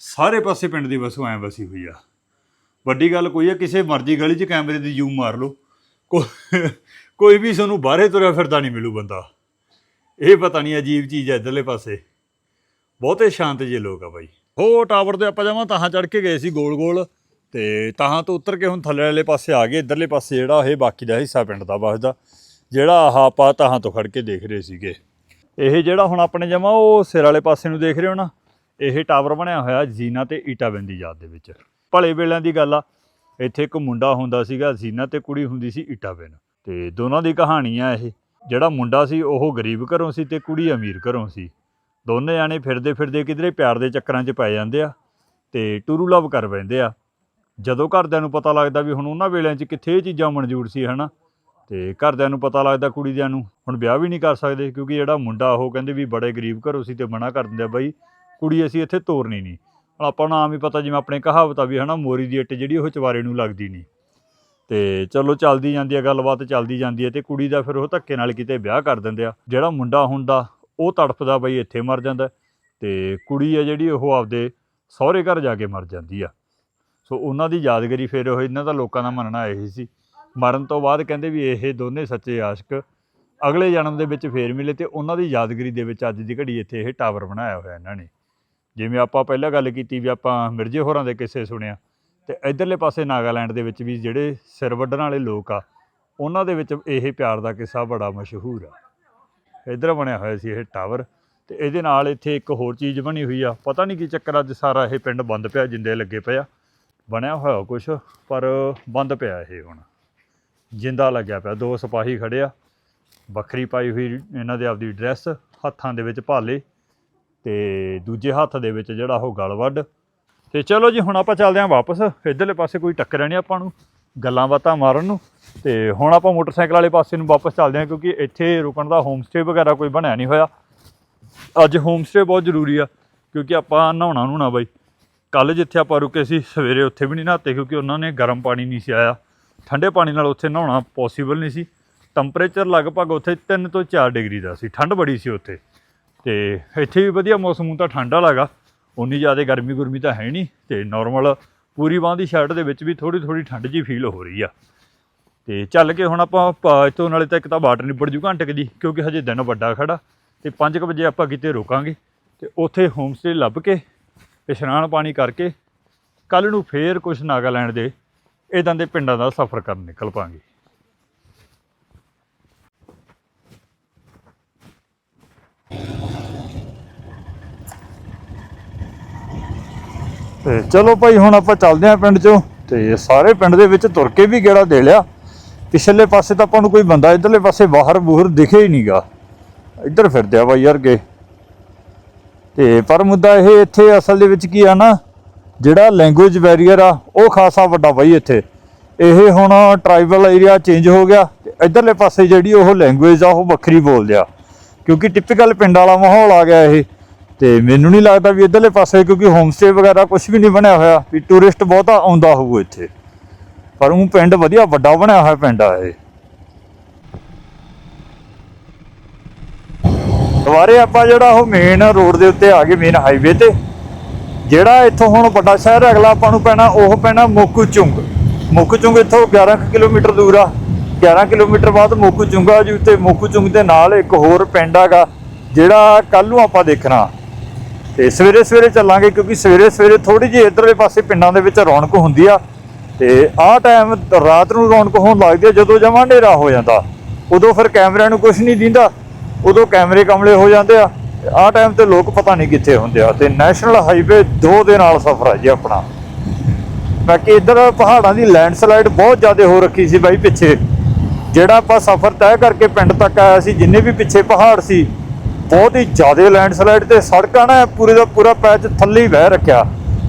ਸਾਰੇ ਪਾਸੇ ਪਿੰਡ ਦੀ ਬਸਵਾ ਐ ਵਸੀ ਹੋਈ ਆ। ਵੱਡੀ ਗੱਲ ਕੋਈ ਆ, ਕਿਸੇ ਮਰਜ਼ੀ ਗਲੀ 'ਚ ਕੈਮਰੇ ਦੀ ਜ਼ੂਮ ਮਾਰ ਲਓ। ਕੋ- ਕੋਈ ਵੀ ਤੁਹਾਨੂੰ ਬਾਹਰੇ ਤੁਰਿਆ ਫਿਰਦਾ ਨਹੀਂ ਮਿਲੂ ਬੰਦਾ। ਇਹ ਪਤਾ ਨਹੀਂ ਅਜੀਬ ਚੀਜ਼ ਹੈ ਇਧਰਲੇ ਪਾਸੇ। ਬਹੁਤੇ ਸ਼ਾਂਤ ਜੇ ਲੋਕ ਆ ਬਾਈ। ਉਹ ਟਾਵਰ ਤੇ ਆਪਾਂ ਜਾਵਾਂ ਤਾਂ ਚੜ ਕੇ ਗਏ ਸੀ ਗੋਲ ਗੋਲ ਤੇ ਤਾਹਾਂ ਤੋਂ ਉਤਰ ਕੇ ਹੁਣ ਥੱਲੇ ਵਾਲੇ ਪਾਸੇ ਆ ਗਏ, ਇਧਰਲੇ ਪਾਸੇ ਜਿਹੜਾ ਇਹ ਬਾਕੀ ਦਾ ਹਿੱਸਾ ਪਿੰਡ ਦਾ ਵਸਦਾ ਜਿਹੜਾ ਆਹ ਆਪਾਂ ਤਾਹਾਂ ਤੋਂ ਖੜ ਕੇ ਦੇਖ ਰਹੇ ਸੀਗੇ। ਇਹ ਜਿਹੜਾ ਹੁਣ ਆਪਣੇ ਜਮਾ ਉਹ ਸਿਰ ਵਾਲੇ ਪਾਸੇ ਨੂੰ ਦੇਖ ਰਹੇ ਹੋ ਨਾ, ਇਹ ਟਾਵਰ ਬਣਿਆ ਹੋਇਆ ਜੀਨਾ ਤੇ ਈਟਾਬੰਦ ਦੀ ਯਾਦ ਦੇ ਵਿੱਚ। ਭਲੇ ਵੇਲਿਆਂ ਦੀ ਗੱਲ ਆ, ਇੱਥੇ ਇੱਕ ਮੁੰਡਾ ਹੁੰਦਾ ਸੀਗਾ, ਜ਼ੀਨਾ ਤੇ ਕੁੜੀ ਹੁੰਦੀ ਸੀ ਈਟਾਬਿਨ ਤੇ ਦੋਨਾਂ ਦੀ ਕਹਾਣੀ ਆ ਇਹ। ਜਿਹੜਾ ਮੁੰਡਾ ਸੀ, ਉਹ ਗਰੀਬ ਘਰੋਂ ਸੀ ਤੇ ਕੁੜੀ ਅਮੀਰ ਘਰੋਂ ਸੀ। ਦੋਨੇ ਜਾਣੇ ਫਿਰਦੇ ਫਿਰਦੇ ਕਿਧਰੇ ਪਿਆਰ ਦੇ ਚੱਕਰਾਂ 'ਚ ਪੈ ਜਾਂਦੇ ਆ ਤੇ ਟੂਰੂ ਲਵ ਕਰ ਬੈਂਦੇ ਆ। ਜਦੋਂ ਘਰਦਿਆਂ ਨੂੰ ਪਤਾ ਲੱਗਦਾ ਵੀ ਹੁਣ ਉਹਨਾਂ ਵੇਲਿਆਂ 'ਚ ਕਿੱਥੇ ਇਹ ਚੀਜ਼ਾਂ ਮਨਜ਼ੂਰ ਸੀ, ਹਨਾ? ਤੇ ਘਰਦਿਆਂ ਨੂੰ ਪਤਾ ਲੱਗਦਾ ਕੁੜੀ ਦਿਆਂ ਨੂੰ, ਹੁਣ ਵਿਆਹ ਵੀ ਨਹੀਂ ਕਰ ਸਕਦੇ ਕਿਉਂਕਿ ਜਿਹੜਾ ਮੁੰਡਾ ਉਹ ਕਹਿੰਦੇ ਵੀ ਬੜੇ ਗਰੀਬ ਘਰੋਂ ਸੀ ਤੇ ਮਨਾ ਕਰ ਦਿੰਦੇ ਆ, ਬਈ ਕੁੜੀ ਅਸੀਂ ਇੱਥੇ ਤੋਰਨੀ ਨਹੀਂ। ਹੁਣ ਆਪਾਂ ਨੂੰ ਆਮ ਹੀ ਪਤਾ ਜਿਵੇਂ ਆਪਣੇ ਕਹਾਵਤ ਆ ਵੀ, ਹਨਾ, ਮੋਰੀ ਦੀ ਇੱਟ ਜਿਹੜੀ ਉਹ ਚਵਾਰੇ ਨੂੰ ਲੱਗਦੀ ਨਹੀਂ। ਤੇ ਚਲੋ ਚੱਲਦੀ ਜਾਂਦੀ ਆ, ਗੱਲਬਾਤ ਚੱਲਦੀ ਜਾਂਦੀ ਹੈ ਤੇ ਕੁੜੀ ਦਾ ਫਿਰ ਉਹ ਧੱਕੇ ਨਾਲ ਕਿਤੇ ਵਿਆਹ ਕਰ ਦਿੰਦੇ ਆ। ਜਿਹੜਾ ਮੁੰਡਾ ਹੁੰਦਾ, ਉਹ ਤੜਫਦਾ ਬਈ, ਇੱਥੇ ਮਰ ਜਾਂਦਾ ਤੇ ਕੁੜੀ ਆ ਜਿਹੜੀ, ਉਹ ਆਪਦੇ ਸਹੁਰੇ ਘਰ ਜਾ ਕੇ ਮਰ ਜਾਂਦੀ ਆ। ਸੋ ਉਹਨਾਂ ਦੀ ਯਾਦਗਾਰੀ ਫਿਰ ਉਹ ਇਹਨਾਂ ਦਾ ਲੋਕਾਂ ਦਾ ਮੰਨਣਾ ਇਹੀ ਸੀ। ਮਰਨ ਤੋਂ ਬਾਅਦ ਕਹਿੰਦੇ ਵੀ ਇਹ ਦੋਨੇ ਸੱਚੇ ਆਸ਼ਕ। ਅਗਲੇ ਜਨਮ ਦੇ ਵਿੱਚ ਫੇਰ ਮਿਲੇ ਤੇ ਉਹਨਾਂ ਦੀ ਯਾਦਗਾਰੀ ਦੇ ਵਿੱਚ ਅੱਜ ਦੀ ਘੜੀ ਇੱਥੇ ਇਹ ਟਾਵਰ ਬਣਾਇਆ ਹੋਇਆ ਇਹਨਾਂ ਨੇ। ਜਿਵੇਂ ਆਪਾਂ ਪਹਿਲਾਂ ਗੱਲ ਕੀਤੀ ਵੀ ਆਪਾਂ ਮਿਰਜੇ ਹੋਰਾਂ ਦੇ ਕਿੱਸੇ ਸੁਣਿਆ ਤੇ ਇਧਰਲੇ ਪਾਸੇ ਨਾਗਾਲੈਂਡ ਦੇ ਵਿੱਚ ਵੀ ਜਿਹੜੇ ਸਿਰ ਵੱਢਣ ਵਾਲੇ ਲੋਕ ਆ, ਉਹਨਾਂ ਦੇ ਵਿੱਚ ਇਹ ਪਿਆਰ ਦਾ ਕਿੱਸਾ ਬੜਾ ਮਸ਼ਹੂਰ ਆ। ਇਧਰ ਬਣਿਆ ਹੋਇਆ ਸੀ ਇਹ ਟਾਵਰ ਤੇ ਇਹਦੇ ਨਾਲ ਇੱਥੇ ਇੱਕ ਹੋਰ ਚੀਜ਼ ਬਣੀ ਹੋਈ ਆ। ਪਤਾ ਨਹੀਂ ਕੀ ਚੱਕਰ ਅੱਜ ਸਾਰਾ ਇਹ ਪਿੰਡ ਬੰਦ ਪਿਆ, ਜਿੰਦੇ ਲੱਗੇ ਪਿਆ ਬਣਿਆ ਹੋਇਆ ਕੁਛ, ਪਰ ਬੰਦ ਪਿਆ ਇਹ ਹੁਣ। ਜਿੰਦਾ ਲੱਗਿਆ ਪਿਆ, ਦੋ ਸਿਪਾਹੀ ਖੜੇ ਆ। ਵੱਖਰੀ ਪਾਈ ਹੋਈ ਇਹਨਾਂ ਦੇ ਆਪਦੀ ਡਰੈਸ, ਹੱਥਾਂ ਦੇ ਵਿੱਚ ਭਾਲੇ ਤੇ ਦੂਜੇ ਹੱਥ ਦੇ ਵਿੱਚ ਜਿਹੜਾ ਉਹ ਗਲ ਵੱਡ ਤੇ ਚਲੋ ਜੀ, ਹੁਣ ਆਪਾਂ ਚੱਲਦੇ ਆਂ ਵਾਪਸ। ਇਧਰਲੇ ਪਾਸੇ ਕੋਈ ਟੱਕਰਿਆ ਨਹੀਂ ਆਪਾਂ ਨੂੰ, ਗੱਲਾਂ ਬਾਤਾਂ ਮਾਰਨ ਨੂੰ। ਤੇ ਹੁਣ ਆਪਾਂ ਮੋਟਰਸਾਈਕਲ ਵਾਲੇ ਪਾਸੇ ਨੂੰ ਵਾਪਸ ਚੱਲਦੇ ਆਂ ਕਿਉਂਕਿ ਇੱਥੇ ਰੁਕਣ ਦਾ ਹੋਮ ਸਟੇ ਵਗੈਰਾ ਕੋਈ ਬਣਿਆ ਨਹੀਂ ਹੋਇਆ। ਅੱਜ ਹੋਮ ਸਟੇ ਬਹੁਤ ਜ਼ਰੂਰੀ ਆ, ਕਿਉਂਕਿ ਆਪਾਂ ਨਹਾਉਣਾ ਨੂੰ ਨਾ ਬਾਈ। ਕੱਲ ਜਿੱਥੇ ਆਪਾਂ ਰੁਕੇ ਸੀ, ਸਵੇਰੇ ਉੱਥੇ ਵੀ ਨਹੀਂ ਨਹਾਤੇ, ਕਿਉਂਕਿ ਉਹਨਾਂ ਨੇ ਗਰਮ ਪਾਣੀ ਨਹੀਂ ਸੀ ਆਇਆ। ਠੰਡੇ ਪਾਣੀ ਨਾਲ ਉੱਥੇ ਨਹਾਉਣਾ ਪੋਸੀਬਲ ਨਹੀਂ ਸੀ। ਟੈਂਪਰੇਚਰ ਲਗਭਗ ਉੱਥੇ 3 ਤੋਂ 4 ਡਿਗਰੀ ਦਾ ਸੀ, ਠੰਡ ਬੜੀ ਸੀ ਉੱਥੇ। ਤੇ ਇੱਥੇ ਵੀ ਵਧੀਆ ਮੌਸਮ ਹੁਣ ਤਾਂ ਠੰਡ ਵਾਲਾ ਗਾ ਉਨੀ ਜ਼ਿਆਦਾ ਗਰਮੀ ਗੁਰਮੀ ਤਾਂ ਹੈ ਨਹੀਂ ਤੇ ਨਾਰਮਲ ਪੂਰੀ ਬਾਂਹ ਦੀ ਸ਼ਰਟ ਦੇ ਵਿੱਚ ਵੀ ਥੋੜੀ ਥੋੜੀ ਠੰਡ ਜੀ ਫੀਲ ਹੋ ਰਹੀ ਆ। ਤੇ ਚੱਲ ਕੇ ਹੁਣ ਆਪਾਂ ਪ- ਇੱਥੋਂ ਨਾਲੇ ਤਾਂ ਇੱਕ ਤਾਂ ਵਾਟਰ ਨਿਬੜ ਜੂ ਘੰਟੇ ਦੀ, ਕਿਉਂਕਿ ਹਜੇ ਦਿਨ ਵੱਡਾ ਖੜਾ ਤੇ 5 ਵਜੇ ਆਪਾਂ ਕਿਤੇ ਰੋਕਾਂਗੇ ਤੇ ਉੱਥੇ ਹੋਮ ਸਟੇ ਲੱਭ ਕੇ ਇਸ਼ਨਾਨ ਪਾਣੀ ਕਰਕੇ ਕੱਲ ਨੂੰ ਫੇਰ ਕੁਝ ਨਾਗਾਲੈਂਡ ਦੇ ਇਦਾਂ ਦੇ ਪਿੰਡਾਂ ਦਾ ਸਫ਼ਰ ਕਰਨ ਨਿਕਲ ਪਾਂਗੇ। ਤੇ ਚਲੋ ਭਾਈ, ਹੁਣ ਆਪਾਂ ਚੱਲਦੇ ਆਂ ਪਿੰਡ ਚੋਂ ਤੇ ਸਾਰੇ ਪਿੰਡ ਦੇ ਵਿੱਚ ਤੁਰ ਕੇ ਵੀ ਗੇੜਾ ਦੇ ਲਿਆ। ਪਿਛਲੇ ਪਾਸੇ ਤਾਂ ਆਪਾਂ ਨੂੰ ਕੋਈ ਬੰਦਾ ਇਧਰਲੇ ਪਾਸੇ ਬਾਹਰ ਬੂਹਰ ਦਿਖੇ ਹੀ ਨਹੀਂਗਾ ਇੱਧਰ ਫਿਰਦੇ ਆ ਬਾਈ ਯਾਰ ਕੇ ਤੇ ਪਰ ਮੁੱਦਾ ਇਹ ਇੱਥੇ ਅਸਲ ਦੇ ਵਿੱਚ ਕੀ ਆ ਨਾ, ਜਿਹੜਾ ਲੈਂਗੁਏਜ ਬੈਰੀਅਰ ਆ, ਉਹ ਖਾਸਾ ਵੱਡਾ ਬਾਈ ਇੱਥੇ। ਇਹ ਹੁਣ ਟ੍ਰਾਈਬਲ ਏਰੀਆ ਚੇਂਜ ਹੋ ਗਿਆ ਤੇ ਇਧਰਲੇ ਪਾਸੇ ਜਿਹੜੀ ਉਹ ਲੈਂਗੁਏਜ ਆ, ਉਹ ਵੱਖਰੀ ਬੋਲਦੇ ਆ। ਕਿਉਂਕਿ ਟਿਪੀਕਲ ਪਿੰਡ ਵਾਲਾ ਮਾਹੌਲ ਆ ਗਿਆ ਇਹ। ਤੇ ਮੈਨੂੰ ਨਹੀਂ ਲੱਗਦਾ ਵੀ ਇਧਰਲੇ ਪਾਸੇ, ਕਿਉਂਕਿ ਹੋਮ ਸਟੇ ਵਗੈਰਾ ਕੁਝ ਵੀ ਨਹੀਂ ਬਣਿਆ ਹੋਇਆ, ਵੀ ਟੂਰਿਸਟ ਬਹੁਤਾ ਆਉਂਦਾ ਹੋਊ ਇੱਥੇ। ਪਰ ਉਹ ਪਿੰਡ ਵਧੀਆ, ਵੱਡਾ ਬਣਿਆ ਹੋਇਆ ਪਿੰਡ ਆ ਇਹ। ਦੁਬਾਰੇ ਆਪਾਂ ਜਿਹੜਾ ਉਹ ਮੇਨ ਰੋਡ ਦੇ ਉੱਤੇ ਆ ਗਏ ਮੇਨ ਹਾਈਵੇ ਤੇ। ਜਿਹੜਾ ਇੱਥੋਂ ਹੁਣ ਵੱਡਾ ਸ਼ਹਿਰ ਅਗਲਾ ਆਪਾਂ ਨੂੰ ਪੈਣਾ, ਉਹ ਪੈਣਾ ਮੋਕੂਚੁੰਗ। ਮੋਕੂਚੁੰਗ ਇੱਥੋਂ 11 ਕੁ ਕਿਲੋਮੀਟਰ ਦੂਰ ਆ। 11 ਕਿਲੋਮੀਟਰ ਬਾਅਦ ਮੋਕੂਚੁੰਗ ਆ ਜੀ, ਤੇ ਮੋਕੂਚੁੰਗ ਦੇ ਨਾਲ ਇੱਕ ਹੋਰ ਪਿੰਡ ਹੈਗਾ, ਜਿਹੜਾ ਕੱਲ ਨੂੰ ਆਪਾਂ ਦੇਖਣਾ। ਤੇ ਸਵੇਰੇ ਸਵੇਰੇ ਚੱਲਾਂਗੇ ਕਿਉਂਕਿ ਸਵੇਰੇ ਸਵੇਰੇ ਥੋੜੀ ਜਿਹੀ ਇਧਰਲੇ ਪਾਸੇ ਪਿੰਡਾਂ ਦੇ ਵਿੱਚ ਰੌਣਕ ਹੁੰਦੀ ਆ ਤੇ ਆਹ ਟਾਈਮ ਰਾਤ ਨੂੰ ਰੌਣਕ ਹੋਣ ਲੱਗਦੀ ਆ, ਜਦੋਂ ਜਮਾਂ ਹਨੇਰਾ ਹੋ ਜਾਂਦਾ। ਉਦੋਂ ਫਿਰ ਕੈਮਰਿਆਂ ਨੂੰ ਕੁਝ ਨਹੀਂ ਦਿੰਦਾ, ਉਦੋਂ ਕੈਮਰੇ ਕਮਲੇ ਹੋ ਜਾਂਦੇ ਆ। ਆਹ ਟਾਈਮ ਤੇ ਲੋਕ ਪਤਾ ਨਹੀਂ ਕਿੱਥੇ ਹੁੰਦੇ ਆ। ਤੇ ਨੈਸ਼ਨਲ ਹਾਈਵੇ 2 ਦੇ ਨਾਲ ਸਫ਼ਰ ਆ ਜੀ ਆਪਣਾ। ਬਾਕੀ ਇੱਧਰ ਪਹਾੜਾਂ ਦੀ ਲੈਂਡਸਲਾਈਡ ਬਹੁਤ ਜ਼ਿਆਦਾ ਹੋ ਰੱਖੀ ਸੀ ਬਾਈ ਪਿੱਛੇ। ਜਿਹੜਾ ਆਪਾਂ ਸਫ਼ਰ ਤੈਅ ਕਰਕੇ ਪਿੰਡ ਤੱਕ ਆਇਆ ਸੀ, ਜਿੰਨੇ ਵੀ ਪਿੱਛੇ ਪਹਾੜ ਸੀ ਬਹੁਤ ਹੀ ਜ਼ਿਆਦਾ ਲੈਂਡਸਲਾਈਡ ਤੇ ਸੜਕਾਂ ਨਾ ਪੂਰੇ ਦਾ ਪੂਰਾ ਪੈਚ ਥੱਲੇ ਹੀ ਵਹਿ ਰੱਖਿਆ।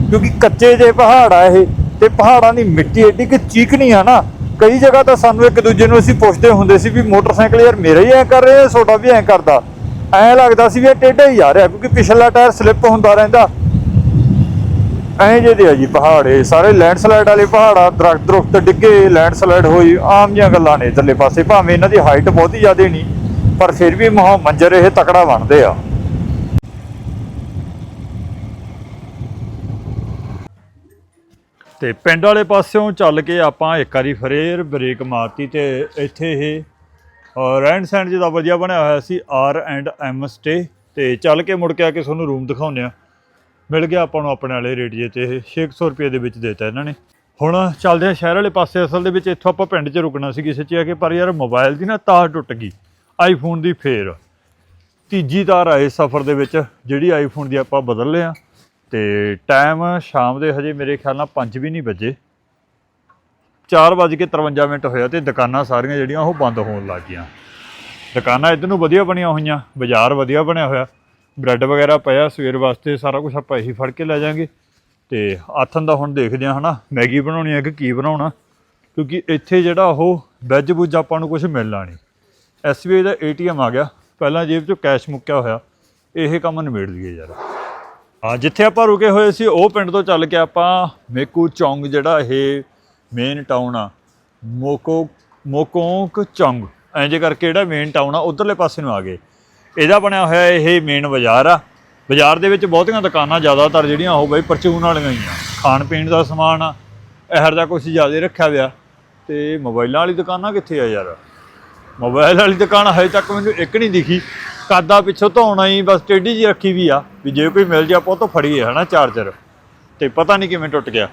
ਕਿਉਂਕਿ ਕੱਚੇ ਜੇ ਪਹਾੜ ਆ ਇਹ, ਤੇ ਪਹਾੜਾਂ ਦੀ ਮਿੱਟੀ ਏਡੀ ਕਿ ਚੀਕਣੀ ਆ ਨਾ। ਕਈ ਜਗ੍ਹਾ ਤਾਂ ਸਾਨੂੰ ਇੱਕ ਦੂਜੇ ਨੂੰ ਅਸੀਂ ਪੁੱਛਦੇ ਹੁੰਦੇ ਸੀ ਵੀ ਮੋਟਰਸਾਈਕਲ ਯਾਰ ਮੇਰਾ ਹੀ ਐ ਕਰ ਰਿਹਾ ਤੁਹਾਡਾ ਵੀ ਐ ਕਰਦਾ? ਐਂ ਲੱਗਦਾ ਸੀ ਵੀ ਇਹ ਟੇਢਾ ਹੀ ਆ ਰਿਹਾ, ਕਿਉਂਕਿ ਪਿਛਲਾ ਟਾਇਰ ਸਲਿੱਪ ਹੁੰਦਾ ਰਹਿੰਦਾ। ਐਂ ਜੇ ਆ ਜੀ ਪਹਾੜ ਇਹ, ਸਾਰੇ ਲੈਂਡਸਲਾਈਡ ਵਾਲੇ ਪਹਾੜ ਆ ਦਰਖਤ ਦਰਖਤ ਡਿੱਗੇ ਲੈਂਡਸਲਾਈਡ ਹੋਈ, ਆਮ ਜੀਆਂ ਗੱਲਾਂ ਨੇ ਇਧਰਲੇ ਪਾਸੇ, ਭਾਵੇਂ ਇਹਨਾਂ ਦੀ ਹਾਈਟ ਬਹੁਤੀ ਜ਼ਿਆਦਾ ਨਹੀਂ। ਪਰ ਫਿਰ ਵੀ ਮਹਾ ਮੰਜਰ ਇਹ ਤਕੜਾ ਬਣਦੇ ਆ। ਤੇ ਪਿੰਡ ਵਾਲੇ ਪਾਸਿਓਂ ਚੱਲ ਕੇ ਆਪਾਂ ਇੱਕ ਵਾਰੀ ਫਰੇਰ ਬ੍ਰੇਕ ਮਾਰਤੀ ਤੇ ਇੱਥੇ ਇਹ ਅਹ, ਰਹਿਣ ਸਹਿਣ ਜਿਹਦਾ ਵਧੀਆ ਬਣਿਆ ਹੋਇਆ ਸੀ ਆਰ ਐਂਡ ਐਮ ਸਟੇ। ਤੇ ਚੱਲ ਕੇ ਮੁੜ ਕੇ ਆ ਕੇ ਤੁਹਾਨੂੰ ਰੂਮ ਦਿਖਾਉਂਦੇ ਆ। ਮਿਲ ਗਿਆ ਆਪਾਂ ਨੂੰ ਆਪਣੇ ਵਾਲੇ ਰੇਟ ਜੇ ਤੇ ਇਹ 600 ਰੁਪਏ ਦੇ ਵਿੱਚ ਦੇਤਾ ਇਹਨਾਂ ਨੇ। ਹੁਣ ਚੱਲਦੇ ਆ ਸ਼ਹਿਰ ਵਾਲੇ ਪਾਸੇ ਅਸਲ ਦੇ ਵਿੱਚ ਇੱਥੋਂ ਆਪਾਂ ਪਿੰਡ 'ਚ ਰੁਕਣਾ ਸੀ ਕਿਸੇ 'ਚ ਆ ਕੇ ਪਰ ਯਾਰ ਮੋਬਾਈਲ ਦੀ ਨਾ ਤਾਰ ਟੁੱਟ ਗਈ। ਆਈਫੋਨ ਦੀ ਫੇਰ ਤੀਜੀ ਤਾਰ ਆਏ ਸਫ਼ਰ ਦੇ ਵਿੱਚ, ਜਿਹੜੀ ਆਈਫੋਨ ਦੀ ਆਪਾਂ ਬਦਲ ਲਿਆ ਤੇ ਟਾਈਮ ਸ਼ਾਮ ਦੇ ਹਜੇ ਮੇਰੇ ਖਿਆਲ ਨਾਲ 5 ਵੀ ਨਹੀਂ ਵੱਜੇ। 4:53 ਮਿੰਟ ਹੋਇਆ ਤੇ ਦੁਕਾਨਾਂ ਸਾਰੀਆਂ ਜਿਹੜੀਆਂ ਉਹ ਬੰਦ ਹੋਣ ਲੱਗ ਗਈਆਂ। ਦੁਕਾਨਾਂ ਇੱਧਰ ਨੂੰ ਵਧੀਆ ਬਣੀਆਂ ਹੋਈਆਂ, ਬਾਜ਼ਾਰ ਵਧੀਆ ਬਣਿਆ ਹੋਇਆ। ਬ੍ਰੈਡ ਵਗੈਰਾ ਪਿਆ, ਸਵੇਰ ਵਾਸਤੇ ਸਾਰਾ ਕੁਝ ਆਪਾਂ ਇਹੀ ਫੜ ਕੇ ਲੈ ਜਾਾਂਗੇ। ਤੇ ਆਥਨ ਦਾ ਹੁਣ ਦੇਖਦੇ ਆ ਹਨਾ, ਮੈਗੀ ਬਣਾਉਣੀ ਹੈ ਕਿ ਕੀ ਬਣਾਉਣਾ। ਕਿਉਂਕਿ ਇੱਥੇ ਜਿਹੜਾ ਉਹ ਵੈਜ ਬੁੱਜ ਆਪਾਂ ਨੂੰ ਕੁਝ ਮਿਲਣਾ ਨਹੀਂ। ਐਸਬੀਆਈ ਦਾ ਏਟੀਐਮ ਆ ਗਿਆ। ਪਹਿਲਾਂ ਜੇਬ 'ਚੋਂ ਕੈਸ਼ ਮੁੱਕਿਆ ਹੋਇਆ। ਇਹ ਕੰਮ ਨਿਬੇੜ ਦਈਏ ਯਾਰ। ਆ ਜਿੱਥੇ ਆਪਾਂ ਰੁਕੇ ਹੋਏ ਸੀ, ਉਹ ਪਿੰਡ ਤੋਂ ਚੱਲ ਕੇ ਆਪਾਂ ਮੇਕੂ ਚੌਂਗ ਜਿਹੜਾ ਇਹ ਮੇਨ ਟਾਊਨ ਆ। ਮੋਕੋ, ਮੋਕੋਂਕ ਚੌਂਗ। ਐਂ ਕਰਕੇ ਜਿਹੜਾ ਮੇਨ ਟਾਊਨ ਆ, ਉਧਰਲੇ ਪਾਸੇ ਨੂੰ ਆ ਗਏ। ਇਹਦਾ ਬਣਿਆ ਹੋਇਆ ਇਹ ਮੇਨ ਬਾਜ਼ਾਰ ਆ। ਬਾਜ਼ਾਰ ਦੇ ਵਿੱਚ ਬਹੁਤੀਆਂ ਦੁਕਾਨਾਂ ਜ਼ਿਆਦਾਤਰ ਜਿਹੜੀਆਂ ਉਹ ਬਈ ਪਰਚੂਨ ਵਾਲੀਆਂ ਹੀ ਆ। ਖਾਣ ਪੀਣ ਦਾ ਸਮਾਨ ਆ। ਇਹੋ ਜਿਹਾ ਕੁਝ ਜ਼ਿਆਦਾ ਰੱਖਿਆ ਹੋਇਆ। ਤੇ ਮੋਬਾਈਲਾਂ ਵਾਲੀ ਦੁਕਾਨਾਂ ਕਿੱਥੇ ਆ ਯਾਰ? ਮੋਬਾਈਲ ਵਾਲੀ ਦੁਕਾਨ ਹਜੇ ਤੱਕ ਮੈਨੂੰ ਇੱਕ ਨਹੀਂ ਦਿਖੀ। ਕਾਦਾ ਪਿੱਛੋਂ ਧੋਣਾ ਹੀ ਬਸ ਟੇਢੀ ਜੀ ਰੱਖੀ ਵੀ ਆ, ਵੀ ਜੇ ਕੋਈ ਮਿਲ ਜਾ ਆਪਾਂ ਉਹ ਤੋਂ ਫੜੀਏ, ਹਨਾ, ਚਾਰਜਰ। ਤੇ ਪਤਾ ਨਹੀਂ ਕਿਵੇਂ ਟੁੱਟ ਗਿਆ।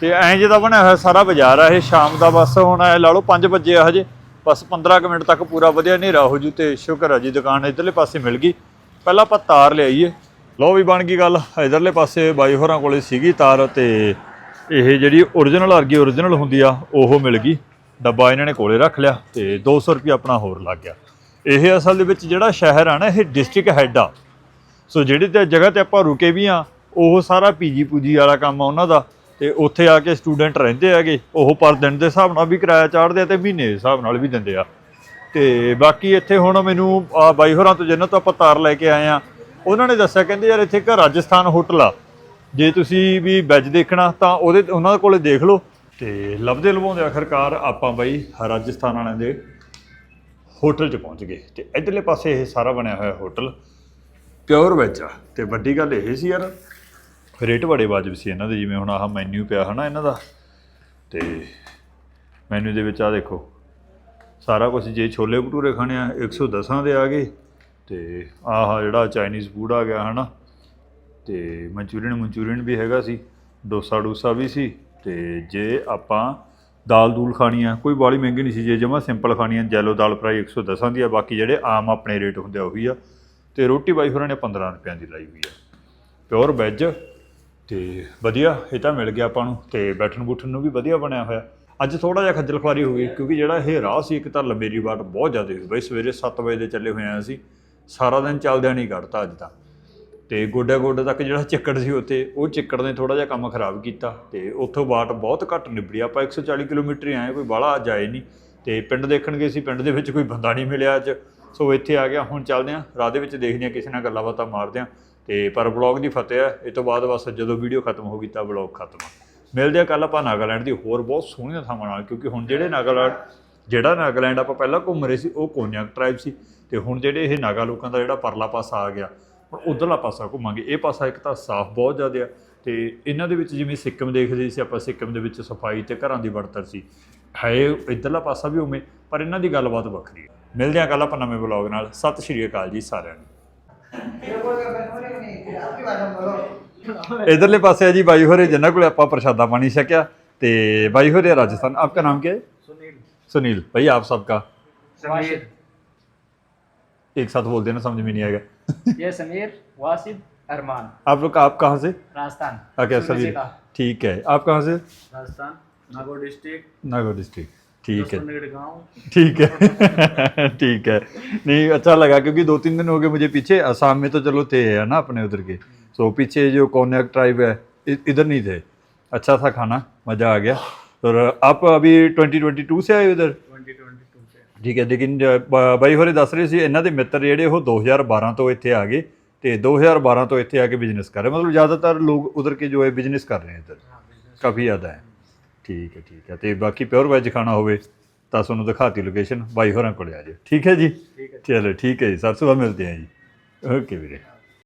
ਤੇ ਐਂ ਜਿਹਦਾ ਬਣਿਆ ਹੋਇਆ ਸਾਰਾ ਬਾਜ਼ਾਰ ਆ, ਇਹ ਸ਼ਾਮ ਦਾ ਬਸ ਹੁਣ ਐ ਲਾ ਲਓ 5 ਵਜੇ ਆ ਹਜੇ। ਬਸ 15 ਕੁ ਮਿੰਟ ਤੱਕ ਪੂਰਾ ਵਧੀਆ, ਹਨੇਰਾ ਹੋ ਜੂ ਤੇ ਸ਼ੁਕਰ ਆ ਜੀ, ਦੁਕਾਨ ਇਧਰਲੇ ਪਾਸੇ ਮਿਲ ਗਈ। ਪਹਿਲਾਂ ਆਪਾਂ ਤਾਰ ਲਿਆਈਏ ਲਓ ਵੀ ਬਣ ਗਈ ਗੱਲ, ਇਧਰਲੇ ਪਾਸੇ ਬਾਈ ਹੋਰਾਂ ਕੋਲੇ ਸੀਗੀ ਤਾਰ ਤੇ ਇਹ ਜਿਹੜੀ origignal ਵਰਗੀ origignal ਹੁੰਦੀ ਆ, ਉਹ ਮਿਲ ਗਈ। ਡੱਬਾ ਇਹਨਾਂ ਨੇ ਕੋਲੇ ਰੱਖ ਲਿਆ ਤੇ 200 ਰੁਪਏ ਆਪਣਾ ਹੋਰ ਲੱਗ ਗਿਆ। ਇਹ ਅਸਲ ਦੇ ਵਿੱਚ ਜਿਹੜਾ ਸ਼ਹਿਰ ਆ ਨਾ, ਇਹ ਡਿਸਟ੍ਰਿਕਟ ਹੈੱਡ ਆ। ਸੋ ਜਿਹੜੀ ਤੇ ਜਗ੍ਹਾ ਤੇ ਆਪਾਂ ਰੁਕੇ ਵੀ ਆ, ਉਹ ਸਾਰਾ ਪੀਜੀ ਪੂਜੀ ਵਾਲਾ ਕੰਮ ਆ ਉਹਨਾਂ ਦਾ। ਤੇ ਉੱਥੇ ਆ ਕੇ ਸਟੂਡੈਂਟ ਰਹਿੰਦੇ ਹੈਗੇ, ਉਹ ਪਰ ਦਿਨ ਦੇ ਹਿਸਾਬ ਨਾਲ ਵੀ ਕਿਰਾਇਆ ਚਾੜਦੇ ਆ ਤੇ ਮਹੀਨੇ ਦੇ ਹਿਸਾਬ ਨਾਲ ਵੀ ਦਿੰਦੇ ਆ। ਤੇ ਬਾਕੀ ਇੱਥੇ ਹੁਣ ਮੈਨੂੰ ਬਾਈ ਹੋਰਾਂ ਤੋਂ ਜਿੰਨਾਂ ਤੋਂ ਆਪਾਂ ਤਾਰ ਲੈ ਕੇ ਆਏ ਆ, ਉਹਨਾਂ ਨੇ ਦੱਸਿਆ, ਕਹਿੰਦੇ ਯਾਰ ਇੱਥੇ ਇੱਕ ਰਾਜਸਥਾਨ ਹੋਟਲ ਆ। ਜੇ ਤੁਸੀਂ ਵੀ ਵੈਜ ਦੇਖਣਾ ਤਾਂ ਉਹਦੇ, ਉਹਨਾਂ ਕੋਲੇ ਦੇਖ ਲਓ। ਤੇ ਲੱਭਦੇ ਲਵਾਉਂਦੇ ਆਖਰਕਾਰ ਆਪਾਂ ਬਾਈ ਰਾਜਸਥਾਨ ਵਾਲਿਆਂ ਦੇ ਹੋਟਲ 'ਚ ਪਹੁੰਚ ਗਏ ਤੇ ਇਧਰਲੇ ਪਾਸੇ ਇਹ ਸਾਰਾ ਬਣਿਆ ਹੋਇਆ ਹੋਟਲ ਪਿਓਰ ਵੈਜ ਆ। ਤੇ ਵੱਡੀ ਗੱਲ ਇਹ ਸੀ ਯਾਰ, ਰੇਟ ਬੜੇ ਵਾਜਬ ਸੀ ਇਹਨਾਂ ਦੇ, ਜਿਵੇਂ ਹੁਣ ਆਹ ਮੈਨੂ ਪਿਆ ਹਨਾ ਇਹਨਾਂ ਦਾ। ਤੇ ਮੈਨੂ ਦੇ ਵਿੱਚ ਆ ਦੇਖੋ, ਸਾਰਾ ਕੁਝ ਜੇ ਛੋਲੇ ਭਟੂਰੇ ਖਾਣੇ ਆ 110 ਦੇ ਆ ਗਏ। ਤੇ ਆਹ ਜਿਹੜਾ ਚਾਈਨੀਜ਼ ਫੂਡ ਆ ਗਿਆ ਹਨਾ। ਤੇ ਮਨਚੂਰੀਅਨ ਮਨਚੂਰੀਅਨ ਵੀ ਹੈਗਾ ਸੀ, ਡੋਸਾ ਡੋਸਾ ਵੀ ਸੀ। ਤੇ ਜੇ ਆਪਾਂ ਦਾਲ ਦੂਲ ਖਾਣੀ ਆ, ਕੋਈ ਬਾਲੀ ਮਹਿੰਗੀ ਨਹੀਂ ਸੀ, ਜੇ ਜਮਾ ਸਿੰਪਲ ਖਾਣੀ ਆ, ਜੈਲੋ ਦਾਲ ਫਰਾਈ 110 ਦੀ ਆ, ਬਾਕੀ ਜਿਹੜੇ ਆਮ ਆਪਣੇ ਰੇਟ ਹੁੰਦੇ ਆ ਉਹੀ ਆ। ਤੇ ਰੋਟੀ ਬਾਈ ਹੋਰਾਂ ਨੇ 15 ਰੁਪਿਆਂ ਦੀ ਲਾਈ ਹੋਈ ਆ ਪਿਓਰ ਵੈਜ ਤੇ ਵਧੀਆ, ਇਹ ਤਾਂ ਮਿਲ ਗਿਆ ਆਪਾਂ ਨੂੰ, ਤੇ ਬੈਠਣ ਬੁੱਠਣ ਨੂੰ ਵੀ ਵਧੀਆ ਬਣਿਆ ਹੋਇਆ। ਅੱਜ ਥੋੜਾ ਜਿਹਾ ਖੱਜਲ ਖੁਆਰੀ ਹੋ ਗਈ, ਕਿਉਂਕਿ ਜਿਹੜਾ ਇਹ ਰਾਹ ਸੀ, ਇੱਕ ਤਾਂ ਲੰਬੇਰੀ ਬਾਟ ਬਹੁਤ ਜ਼ਿਆਦਾ ਹੋਈ। ਬਈ ਸਵੇਰੇ 7 ਵਜੇ ਦੇ ਚੱਲੇ ਹੋਏ ਆ ਅਸੀਂ, ਸਾਰਾ ਦਿਨ ਚੱਲਦਿਆਂ ਨਹੀਂ ਕੱਢਤਾ ਅੱਜ ਤਾਂ। ਤੇ ਗੋਡਾ ਗੋਡੇ ਤੱਕ ਜਿਹੜਾ ਚਿੱਕੜ ਸੀ ਉੱਥੇ, ਉਹ ਚਿੱਕੜ ਨੇ ਥੋੜਾ ਜਿਹਾ ਕੰਮ ਖਰਾਬ ਕੀਤਾ ਤੇ ਉੱਥੋਂ ਬਾਟ ਬਹੁਤ ਘੱਟ ਨਿਬੜੀ। ਆਪਾਂ 140 ਕਿਲੋਮੀਟਰ ਹੀ ਆਏ, ਕੋਈ ਬਾਹਲਾ ਜਾਏ ਨਹੀਂ। ਤੇ ਪਿੰਡ ਦੇਖਣ ਗਏ ਸੀ, ਪਿੰਡ ਦੇ ਵਿੱਚ ਕੋਈ ਬੰਦਾ ਨਹੀਂ ਮਿਲਿਆ ਅੱਜ। ਸੋ ਇੱਥੇ ਆ ਗਿਆ, ਹੁਣ ਚੱਲਦੇ ਆਂ ਰਾਹ ਦੇ ਵਿੱਚ ਦੇਖਦੇ ਆਂ ਕਿਸੇ ਨਾਲ ਗੱਲਾਂ ਬਾਤਾਂ ਮਾਰਦੇ ਆਂ ਤੇ ਪਰ ਵਲੌਗ ਦੀ ਫਤਿਹ ਹੈ, ਇਹ ਤੋਂ ਬਾਅਦ ਬਸ ਜਦੋਂ ਵੀਡੀਓ ਖਤਮ ਹੋ ਗਈ ਤਾਂ ਵਲੌਗ ਖਤਮ ਮਿਲਦੇ ਆ ਕੱਲ ਆਪਾਂ ਨਾਗਾਲੈਂਡ ਦੀ ਹੋਰ ਬਹੁਤ ਸੋਹਣੀਆਂ ਥਾਵਾਂ ਨਾਲ, ਕਿਉਂਕਿ ਹੁਣ ਜਿਹੜੇ ਨਾਗਾਲੈਂਡ ਜਿਹੜਾ ਨਾਗਾਲੈਂਡ ਆਪਾਂ ਪਹਿਲਾਂ ਘੁੰਮ ਰਹੇ ਸੀ, ਉਹ ਕੋਨਿਆਕ ਟ੍ਰਾਈਬ ਸੀ। ਤੇ ਹੁਣ ਜਿਹੜੇ ਇਹ ਨਾਗਾ ਲੋਕਾਂ ਦਾ ਜਿਹੜਾ ਪਰਲਾ ਪਾਸਾ ਆ ਗਿਆ ਹੁਣ ਉਧਰਲਾ ਪਾਸਾ ਘੁੰਮਾਂਗੇ ਇਹ ਪਾਸਾ ਇੱਕ ਤਾਂ ਸਾਫ਼ ਬਹੁਤ ਜ਼ਿਆਦਾ ਆ ਤੇ ਇਹਨਾਂ ਦੇ ਵਿੱਚ ਜਿਵੇਂ ਸਿੱਕਮ ਦੇਖਦੇ ਸੀ ਆਪਾਂ ਸਿੱਕਮ ਦੇ ਵਿੱਚ ਸਫਾਈ ਤੇ ਘਰਾਂ ਦੀ ਬਣਤਰ ਸੀ ਹੈ ਇਧਰਲਾ ਪਾਸਾ ਵੀ ਉਵੇਂ ਪਰ ਇਹਨਾਂ ਦੀ ਗੱਲਬਾਤ ਵੱਖਰੀ ਹੈ ਮਿਲਦੇ ਆ ਕੱਲ ਆਪਾਂ ਨਵੇਂ ਵਲੌਗ ਨਾਲ ਸਤਿ ਸ਼੍ਰੀ ਅਕਾਲ ਜੀ ਸਾਰਿਆਂ ਨੂੰ ਇਧਰਲੇ ਪਾਸੇ ਆ ਜੀ ਬਾਈ ਹੋਰੇ ਜਿਨ੍ਹਾਂ ਕੋਲੇ ਆਪਾਂ ਪ੍ਰਸ਼ਾਦਾ ਪਾਣੀ ਛਕਿਆ ਤੇ ਬਾਈ ਹੋਰੇ ਰਾਜਸਥਾਨ ਆਪਕਾ ਨਾਮ क्या है सुनील सुनील भाई आप सबका समीर एक साथ बोल देना समझ में नहीं आएगा। ये समीर वासिद अरमान। आप लोग आप कहाँ से? राजस्थान। हाँ क्या सूर्य सभी से का। ठीक है आप कहाँ से? राजस्थान नागौर डिस्ट्रिक्ट। नागौर डिस्ट्रिक्ट ठीक है। ठीक है ठीक है। नहीं अच्छा लगा क्योंकि दो तीन दिन हो गए मुझे पीछे असम में तो चलो थे है ना अपने उधर के। तो पीछे जो कोन्याक ट्राइब है इधर नहीं थे। अच्छा था खाना मज़ा आ गया। और आप अभी 2022 से आए उधर 2022 से ਠੀਕ ਹੈ ਲੇਕਿਨ ਜ- ਬ- ਬਾਈ ਹੋਰੇ ਦੱਸ ਰਹੇ ਸੀ ਇਹਨਾਂ ਦੇ ਮਿੱਤਰ ਜਿਹੜੇ ਉਹ 2012 ਤੋਂ ਇੱਥੇ ਆ ਗਏ ਤੇ 2012 ਤੋਂ ਇੱਥੇ ਆ ਕੇ ਬਿਜ਼ਨਸ ਕਰ ਰਹੇ मतलब ज़्यादातर लोग उधर के जो है बिजनेस कर रहे हैं इधर ਕਾਫੀ ਜ਼ਿਆਦਾ ਹੈ ਠੀਕ ਹੈ ਠੀਕ ਹੈ ਤੇ ਬਾਕੀ ਪਿਓਰ ਵੈਜ ਖਾਣਾ ਹੋਵੇ ਤਾਂ ਤੁਹਾਨੂੰ ਦਿਖਾਤੀ ਲੋਕੇਸ਼ਨ ਬਾਈ ਹੋਰਾਂ ਕੋਲੇ ਆ ਜਾਓ ਠੀਕ ਹੈ ਜੀ ठीक है ਚਲੋ ਠੀਕ ਹੈ ਜੀ ਸਰ ਸੁਬਾ ਮਿਲਦੇ ਹਾਂ ਜੀ ਓਕੇ ਵੀਰੇ